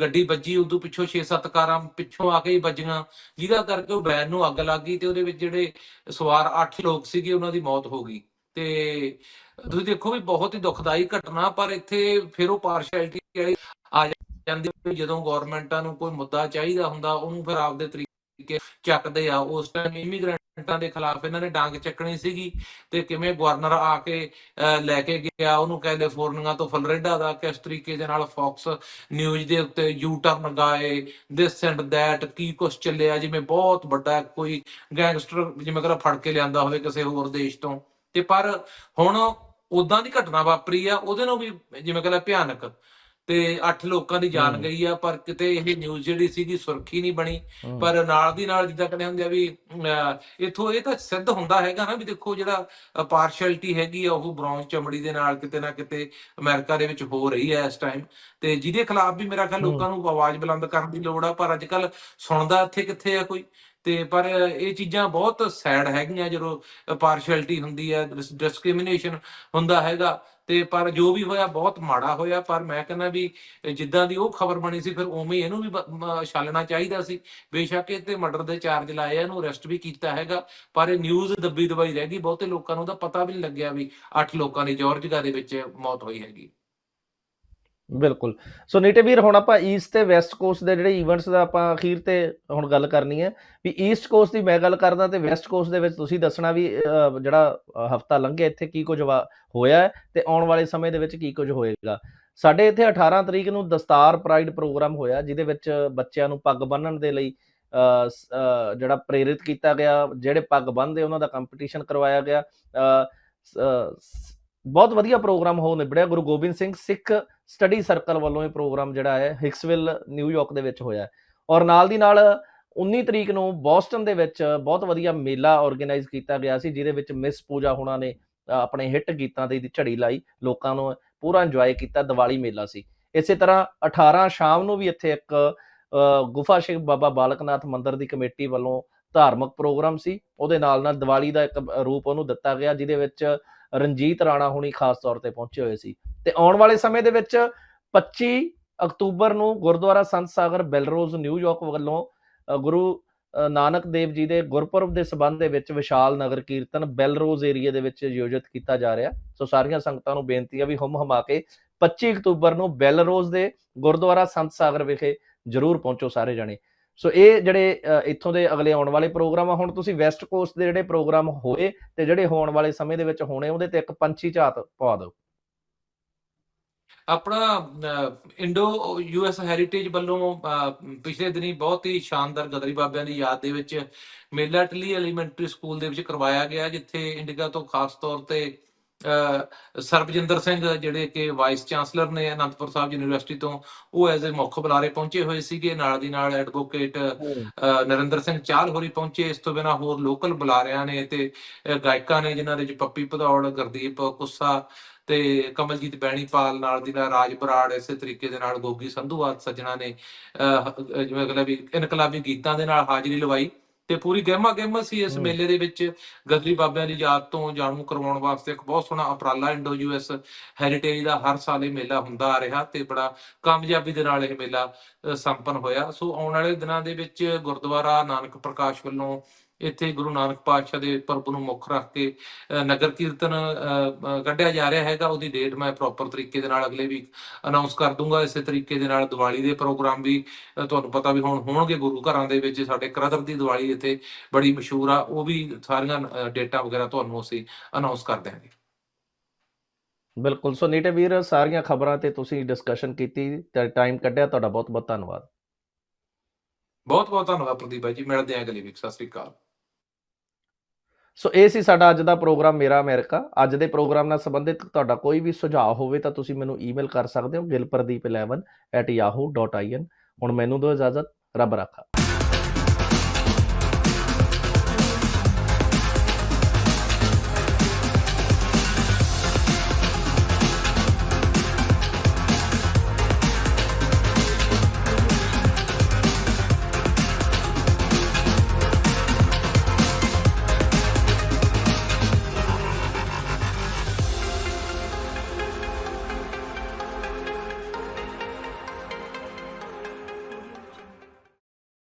ਗੱਡੀ ਵੱਜੀ ਉਦੋਂ ਪਿੱਛੋਂ 6-7 ਕਾਰਾਂ ਪਿੱਛੋਂ ਆ ਕੇ ਹੀ ਵੱਜੀਆਂ। ਜਿਹਦਾ ਕਰਕੇ ਉਹ ਬੈਨ ਨੂੰ ਅੱਗ ਲੱਗ ਗਈ ਤੇ ਉਹਦੇ ਵਿੱਚ ਜਿਹੜੇ ਸਵਾਰ 8 ਲੋਕ ਸੀਗੇ ਉਹਨਾਂ ਦੀ ਮੌਤ ਹੋ ਗਈ। ਤੇ ਤੁਸੀਂ ਦੇਖੋ ਵੀ ਬਹੁਤ ਹੀ ਦੁਖਦਾਈ ਘਟਨਾ, ਪਰ ਇੱਥੇ ਫਿਰ ਉਹ ਪਾਰਸ਼ੈਲਿਟੀ ਵਾਲੀ ਆ ਜਾਂਦੀ ਜਦੋਂ ਗਵਰਨਮੈਂਟਾਂ ਨੂੰ ਕੋਈ ਮੁੱਦਾ ਚਾਹੀਦਾ ਹੁੰਦਾ, ਉਹਨੂੰ ਫਿਰ ਆਪਦੇ ਤਰੀਕੇ ਚੱਕਦੇ ਆ। ਉਸ ਟਾਈਮ ਇਮੀਗ੍ਰੈਂਟਾਂ ਦੇ ਖਿਲਾਫ ਇਹਨਾਂ ਨੇ ਡਾਂਗ ਚੱਕਣੀ ਸੀਗੀ ਤੇ ਕਿਵੇਂ ਗਵਰਨਰ ਆ ਕੇ ਲੈ ਕੇ ਗਿਆ, ਉਹਨੂੰ ਕੈਲੀਫੋਰਨੀਆ ਤੋਂ ਫਲੋਰੀਡਾ ਦਾ ਕਿਸ ਤਰੀਕੇ ਦੇ ਨਾਲ ਫੌਕਸ ਨਿਊਜ਼ ਦੇ ਉੱਤੇ ਯੂ ਟਰਨ ਗਾਏ ਦਿਸ ਐਂਡ ਦੈਟ ਕੀ ਕੁਛ ਚੱਲਿਆ, ਜਿਵੇਂ ਬਹੁਤ ਵੱਡਾ ਕੋਈ ਗੈਂਗਸਟਰ ਜਿਵੇਂ ਕਹਿੰਦਾ ਫੜ ਕੇ ਲਿਆਂਦਾ ਹੋਵੇ ਕਿਸੇ ਹੋਰ ਦੇਸ਼ ਤੋਂ। ਤੇ ਪਰ ਹੁਣ ਉਦਾਂ ਦੀ ਘਟਨਾ ਵਾਪਰੀ ਆ ਉਹਦੇ ਨਾਲ ਵੀ ਜਿਵੇਂ ਕਹਿੰਦਾ ਭਿਆਨਕ। ਤੇ 8 ਲੋਕਾਂ ਦੀ ਜਾਨ। ਗਈ ਆ ਪਰ ਕਿਤੇ ਇਹ ਨਿਊਜ਼ ਜਿਹੜੀ ਸੀਗੀ ਸੁਰਖੀ ਨਹੀਂ ਬਣੀ। ਪਰ ਨਾਲ ਦੀ ਨਾਲ ਜਿੱਦਾਂ ਕਹਿੰਦੇ ਹੁੰਦੇ ਆ ਵੀ ਇੱਥੋਂ ਇਹ ਤਾਂ ਸਿੱਧ ਹੁੰਦਾ ਹੈਗਾ ਨਾ ਵੀ ਦੇਖੋ ਜਿਹੜਾ ਪਾਰਸ਼ੈਲਿਟੀ ਹੈਗੀ ਆ ਉਹ ਬ੍ਰਾਊਨ ਚਮੜੀ ਦੇ ਨਾਲ ਕਿਤੇ ਨਾ ਕਿਤੇ ਅਮਰੀਕਾ ਦੇ ਵਿੱਚ ਹੋ ਰਹੀ ਹੈ ਇਸ ਟਾਈਮ ਤੇ ਜਿਹਦੇ ਖਿਲਾਫ ਵੀ ਮੇਰਾ ਖਿਆਲ। ਲੋਕਾਂ ਨੂੰ ਆਵਾਜ਼ ਬੁਲੰਦ ਕਰਨ ਦੀ ਲੋੜ ਆ ਪਰ ਅੱਜ ਕੱਲ ਸੁਣਦਾ ਇੱਥੇ ਕਿੱਥੇ ਆ ਕੋਈ? ਤੇ ਪਰ ਇਹ ਚੀਜ਼ਾਂ ਬਹੁਤ ਸੈਡ ਹੈਗੀਆਂ ਜਦੋਂ ਪਾਰਸ਼ੈਲਿਟੀ ਹੁੰਦੀ ਹੈ ਡਿਸਕ੍ਰਿਮੀਨੇਸ਼ਨ ਹੁੰਦਾ ਹੈਗਾ। ਤੇ ਪਰ ਜੋ ਵੀ ਹੋਇਆ ਬਹੁਤ ਮਾੜਾ ਹੋਇਆ, ਪਰ ਮੈਂ ਕਹਿੰਦਾ ਵੀ ਜਿੱਦਾਂ ਦੀ ਉਹ ਖਬਰ ਬਣੀ ਸੀ, ਫਿਰ ਉਵੇਂ ਇਹਨੂੰ ਵੀ ਛਾਲਣਾ ਚਾਹੀਦਾ ਸੀ। ਬੇਸ਼ੱਕ ਇਹ ਤੇ ਮਰਡਰ ਦੇ ਚਾਰਜ ਲਾਏ ਆ, ਇਹਨੂੰ ਅਰੈਸਟ ਵੀ ਕੀਤਾ ਹੈਗਾ, ਪਰ ਇਹ ਨਿਊਜ਼ ਦੱਬੀ ਦਬਾਈ ਰਹਿ ਗਈ, ਬਹੁਤੇ ਲੋਕਾਂ ਨੂੰ ਤਾਂ ਪਤਾ ਵੀ ਨਹੀਂ ਲੱਗਿਆ ਵੀ 8 ਲੋਕਾਂ ਦੀ ਜਾਰਜੀਆ ਦੇ ਵਿੱਚ ਮੌਤ ਹੋਈ ਹੈਗੀ। ਬਿਲਕੁਲ। ਸੋ ਨੀਟੇ ਵੀਰ, ਹੁਣ ਆਪਾਂ ਈਸਟ ਤੇ ਵੈਸਟ ਕੋਸਟ ਦੇ ਜਿਹੜੇ ਇਵੈਂਟਸ ਦਾ ਆਪਾਂ ਅਖੀਰ ਤੇ ਹੁਣ ਗੱਲ ਕਰਨੀ ਹੈ, ਵੀ ਈਸਟ ਕੋਸਟ ਦੀ ਮੈਂ ਗੱਲ ਕਰਦਾ ਤੇ ਵੈਸਟ ਕੋਸਟ ਦੇ ਵਿੱਚ ਤੁਸੀਂ ਦੱਸਣਾ ਵੀ ਜਿਹੜਾ ਹਫਤਾ ਲੰਘਿਆ, ਇੱਥੇ ਕੀ ਕੁਝ ਵਾ- ਹੋਇਆ ਹੈ ਤੇ ਆਉਣ ਵਾਲੇ ਸਮੇਂ ਦੇ ਵਿੱਚ ਕੀ ਕੁਝ ਹੋਏਗਾ। ਸਾਡੇ ਇੱਥੇ 18 ਤਰੀਕ ਨੂੰ ਦਸਤਾਰ ਪ੍ਰਾਈਡ ਪ੍ਰੋਗਰਾਮ ਹੋਇਆ, ਜਿਹਦੇ ਵਿੱਚ ਬੱਚਿਆਂ ਨੂੰ ਪੱਗ ਬੰਨਣ ਦੇ ਲਈ ਜਿਹੜਾ ਪ੍ਰੇਰਿਤ ਕੀਤਾ ਗਿਆ, ਜਿਹੜੇ ਪੱਗ ਬੰਨਦੇ ਉਹਨਾਂ ਦਾ ਕੰਪੀਟੀਸ਼ਨ ਕਰਵਾਇਆ ਗਿਆ ਬਹੁਤ ਵਧੀਆ ਪ੍ਰੋਗਰਾਮ ਹੋ ਨਿਬੜਿਆ। ਗੁਰੂ ਗੋਬਿੰਦ ਸਿੰਘ ਸਿੱਖ ਸਟੱਡੀ ਸਰਕਲ ਵੱਲੋਂ ਇਹ ਪ੍ਰੋਗਰਾਮ ਜਿਹੜਾ ਹੈ ਹਿਕਸਵਿਲ ਨਿਊਯਾਰਕ ਦੇ ਵਿੱਚ ਹੋਇਆ ਔਰ ਨਾਲ ਦੀ ਨਾਲ 19 ਤਰੀਕ ਨੂੰ ਬੋਸਟਨ ਦੇ ਵਿੱਚ ਬਹੁਤ ਵਧੀਆ ਮੇਲਾ ਆਰਗੇਨਾਈਜ਼ ਕੀਤਾ ਗਿਆ ਸੀ, ਜਿਹਦੇ ਵਿੱਚ ਮਿਸ ਪੂਜਾ ਹੋਣਾ ਨੇ ਆਪਣੇ ਹਿੱਟ ਗੀਤਾਂ ਦੀ ਝੜੀ ਲਾਈ, ਲੋਕਾਂ ਨੂੰ ਪੂਰਾ ਇੰਜੋਏ ਕੀਤਾ, ਦੀਵਾਲੀ ਮੇਲਾ ਸੀ। ਇਸੇ ਤਰ੍ਹਾਂ 18 ਸ਼ਾਮ ਨੂੰ ਵੀ ਇੱਥੇ ਇੱਕ ਗੁਫਾ ਸ਼ਿਵ ਬਾਬਾ ਬਾਲਕਨਾਥ ਮੰਦਿਰ ਦੀ ਕਮੇਟੀ ਵੱਲੋਂ ਧਾਰਮਿਕ ਪ੍ਰੋਗਰਾਮ ਸੀ। ਉਹਦੇ ਨਾਲ ਨਾਲ ਦੀਵਾਲੀ ਦਾ ਇੱਕ ਰੂਪ ਉਹਨੂੰ ਦਿੱਤਾ ਗਿਆ, ਜਿਹਦੇ ਵਿੱਚ ਰਣਜੀਤ ਰਾਣਾ ਹੁਣੀ ਖਾਸ ਤੌਰ ਤੇ ਪਹੁੰਚੇ ਹੋਏ ਸੀ। ਤੇ ਆਉਣ ਵਾਲੇ ਸਮੇਂ ਦੇ ਵਿੱਚ 25 ਅਕਤੂਬਰ ਨੂੰ ਗੁਰਦੁਆਰਾ ਸੰਤ ਸਾਗਰ ਬੈਲਰੋਜ਼ ਨਿਊਯਾਰਕ ਵੱਲੋਂ ਗੁਰੂ ਨਾਨਕ ਦੇਵ ਜੀ ਦੇ ਗੁਰਪੁਰਬ ਦੇ ਸਬੰਧ ਦੇ ਵਿੱਚ ਵਿਸ਼ਾਲ ਨਗਰ ਕੀਰਤਨ ਬੈਲਰੋਜ਼ ਏਰੀਆ ਦੇ ਵਿੱਚ ਆਯੋਜਿਤ ਕੀਤਾ ਜਾ ਰਿਹਾ। ਸੋ ਸਾਰੀਆਂ ਸੰਗਤਾਂ ਨੂੰ ਬੇਨਤੀ ਹੈ ਵੀ ਹਮ ਹਮਾ ਕੇ 25 ਅਕਤੂਬਰ ਨੂੰ ਬੈਲਰੋਜ਼ ਦੇ ਗੁਰਦੁਆਰਾ ਸੰਤ ਸਾਗਰ ਵਿਖੇ ਜਰੂਰ ਪਹੁੰਚੋ ਸਾਰੇ ਜਣੇ। ਸੋ ਇਹ ਜਿਹੜੇ ਇੱਥੋਂ ਦੇ ਅਗਲੇ ਆਉਣ ਵਾਲੇ ਪ੍ਰੋਗਰਾਮ ਆ ਹੁਣ ਤੁਸੀਂ ਵੈਸਟ ਕੋਸਟ ਦੇ ਜਿਹੜੇ ਪ੍ਰੋਗਰਾਮ ਹੋਏ ਤੇ ਜਿਹੜੇ ਹੋਣ ਵਾਲੇ ਸਮੇਂ ਦੇ ਵਿੱਚ ਹੋਣੇ ਉਹਦੇ ਤੇ ਇੱਕ ਪੰਛੀ ਝਾਤ ਪਾ ਦਿਓ। ਆਪਣਾ ਇੰਡੋ ਯੂਐਸ ਹੈਰੀਟੇਜ ਵੱਲੋਂ ਅਹ, ਪਿਛਲੇ ਦਿਨੀ ਬਹੁਤ ਹੀ ਸ਼ਾਨਦਾਰ ਗਦਰੀ ਬਾਬਿਆਂ ਦੀ ਯਾਦ ਦੇ ਵਿੱਚ ਮੇਲਾ ਟਲੀ ਐਲੀਮੈਂਟਰੀ ਸਕੂਲ ਦੇ ਵਿੱਚ ਕਰਵਾਇਆ ਗਿਆ ਜਿੱਥੇ ਇੰਡੀਆ ਤੋਂ ਖਾਸ ਤੌਰ ਤੇ ਸਰਬਜਿੰਦਰ ਸਿੰਘ ਜਿਹੜੇ ਕਿ ਵਾਈਸ ਚਾਂਸਲਰ ਨੇ ਅਨੰਦਪੁਰ ਸਾਹਿਬ ਯੂਨੀਵਰਸਿਟੀ ਤੋਂ ਉਹ ਐਜ਼ ਅ ਮੁੱਖ ਬੁਲਾਰੇ ਪਹੁੰਚੇ ਹੋਏ ਸੀਗੇ। ਨਾਲ ਦੀ ਨਾਲ ਐਡਵੋਕੇਟ ਨਰਿੰਦਰ ਸਿੰਘ ਚਾਹਲ ਹੋਰੀ ਪਹੁੰਚੇ। ਇਸ ਤੋਂ ਬਿਨਾ ਹੋਰ ਲੋਕਲ ਬੁਲਾਰਿਆਂ ਨੇ ਤੇ ਗਾਇਕਾਂ ਨੇ ਜਿਨ੍ਹਾਂ ਦੇ ਵਿੱਚ ਪੱਪੀ ਭਦੌੜ ਗੁਰਦੀਪ ਕੁੱਸਾ ਤੇ ਕਮਲਜੀਤ ਬੈਣੀਪਾਲ ਨਾਲ ਦੀ ਨਾਲ ਰਾਜ ਬਰਾੜ ਇਸੇ ਤਰੀਕੇ ਦੇ ਨਾਲ ਗੋਗੀ ਸੰਧੂਵਾਲ ਸੱਜਣਾ ਨੇ ਜਿਵੇਂ ਅਗਲਾ ਵੀ ਇਨਕਲਾਬੀ ਗੀਤਾਂ ਦੇ ਨਾਲ ਹਾਜ਼ਰੀ ਲਵਾਈ। ਤੇ ਪੂਰੀ ਗਹਿਮਾ ਗਹਿਮਾ ਸੀ ਇਸ। ਮੇਲੇ ਦੇ ਵਿੱਚ ਗਦਰੀ ਬਾਬਿਆਂ ਦੀ ਯਾਦ ਤੋਂ ਜਾਣੂ ਕਰਵਾਉਣ ਵਾਸਤੇ ਇੱਕ ਬਹੁਤ ਸੋਹਣਾ ਉਪਰਾਲਾ ਇੰਡੋ ਯੂਐਸ ਹੈਰੀਟੇਜ ਦਾ ਹਰ ਸਾਲ ਇਹ ਮੇਲਾ ਹੁੰਦਾ ਆ ਰਿਹਾ ਤੇ ਬੜਾ ਕਾਮਯਾਬੀ ਦੇ ਨਾਲ ਇਹ ਮੇਲਾ ਸੰਪੰਨ ਹੋਇਆ ਸੋ ਆਉਣ ਵਾਲੇ ਦਿਨਾਂ ਦੇ ਵਿੱਚ ਗੁਰਦੁਆਰਾ ਨਾਨਕ ਪ੍ਰਕਾਸ਼ ਵੱਲੋਂ ਇੱਥੇ ਗੁਰੂ ਨਾਨਕ ਪਾਤਸ਼ਾਹ ਦੇ ਪੁਰਬ ਨੂੰ ਮੁੱਖ ਰੱਖ ਕੇ ਨਗਰ ਕੀਰਤਨ ਕੱਢਿਆ ਜਾ ਰਿਹਾ ਹੈਗਾ। ਉਹਦੀ ਡੇਟ ਮੈਂ ਪ੍ਰੋਪਰ ਤਰੀਕੇ ਦੇ ਨਾਲ ਅਗਲੇ ਵੀਕ ਅਨਾਉਂਸ ਕਰ ਦੂੰਗਾ। ਇਸੇ ਤਰੀਕੇ ਦੇ ਨਾਲ ਦੀਵਾਲੀ ਦੇ ਪ੍ਰੋਗਰਾਮ ਵੀ ਤੁਹਾਨੂੰ ਪਤਾ ਵੀ ਹੁਣ ਹੋਣਗੇ ਗੁਰੂ ਘਰਾਂ ਦੇ ਵਿੱਚ। ਸਾਡੇ ਕਰਦਰ ਦੀ ਦੀਵਾਲੀ ਇੱਥੇ ਬੜੀ ਮਸ਼ਹੂਰ ਆ। ਉਹ ਵੀ ਸਾਰੀਆਂ ਅ, ਡੇਟਾਂ ਵਗੈਰਾ ਤੁਹਾਨੂੰ ਅਸੀਂ ਅਨਾਉਂਸ ਕਰ ਦਿਆਂਗੇ। ਬਿਲਕੁਲ। ਸੋ ਨੀਟੇ ਵੀਰ ਸਾਰੀਆਂ ਖਬਰਾਂ ਤੇ ਤੁਸੀਂ ਡਿਸਕਸ਼ਨ ਕੀਤੀ ਤੇ ਟਾਈਮ ਕੱਢਿਆ। ਤੁਹਾਡਾ ਬਹੁਤ ਬਹੁਤ ਧੰਨਵਾਦ। ਬਹੁਤ ਬਹੁਤ ਧੰਨਵਾਦ ਪ੍ਰਦੀਪ ਭਾਈ ਜੀ, ਮਿਲਦੇ ਹਾਂ ਅਗਲੀ ਵੀਕ ਸਤਿ ਸ੍ਰੀ ਅਕਾਲ। ਸੋ ਇਹ ਸੀ ਸਾਡਾ ਅੱਜ ਦਾ ਪ੍ਰੋਗਰਾਮ ਮੇਰਾ ਅਮਰੀਕਾ। ਅੱਜ ਦੇ ਪ੍ਰੋਗਰਾਮ ਨਾਲ ਸੰਬੰਧਿਤ ਤੁਹਾਡਾ ਕੋਈ ਵੀ ਸੁਝਾਅ ਹੋਵੇ ਤਾਂ ਤੁਸੀਂ ਮੈਨੂੰ ਈਮੇਲ ਕਰ ਸਕਦੇ ਹੋ gilpardeep11@yahoo.in ਹੁਣ ਮੈਨੂੰ ਦਿਓ ਇਜਾਜ਼ਤ, ਰੱਬ ਰਾਖਾ।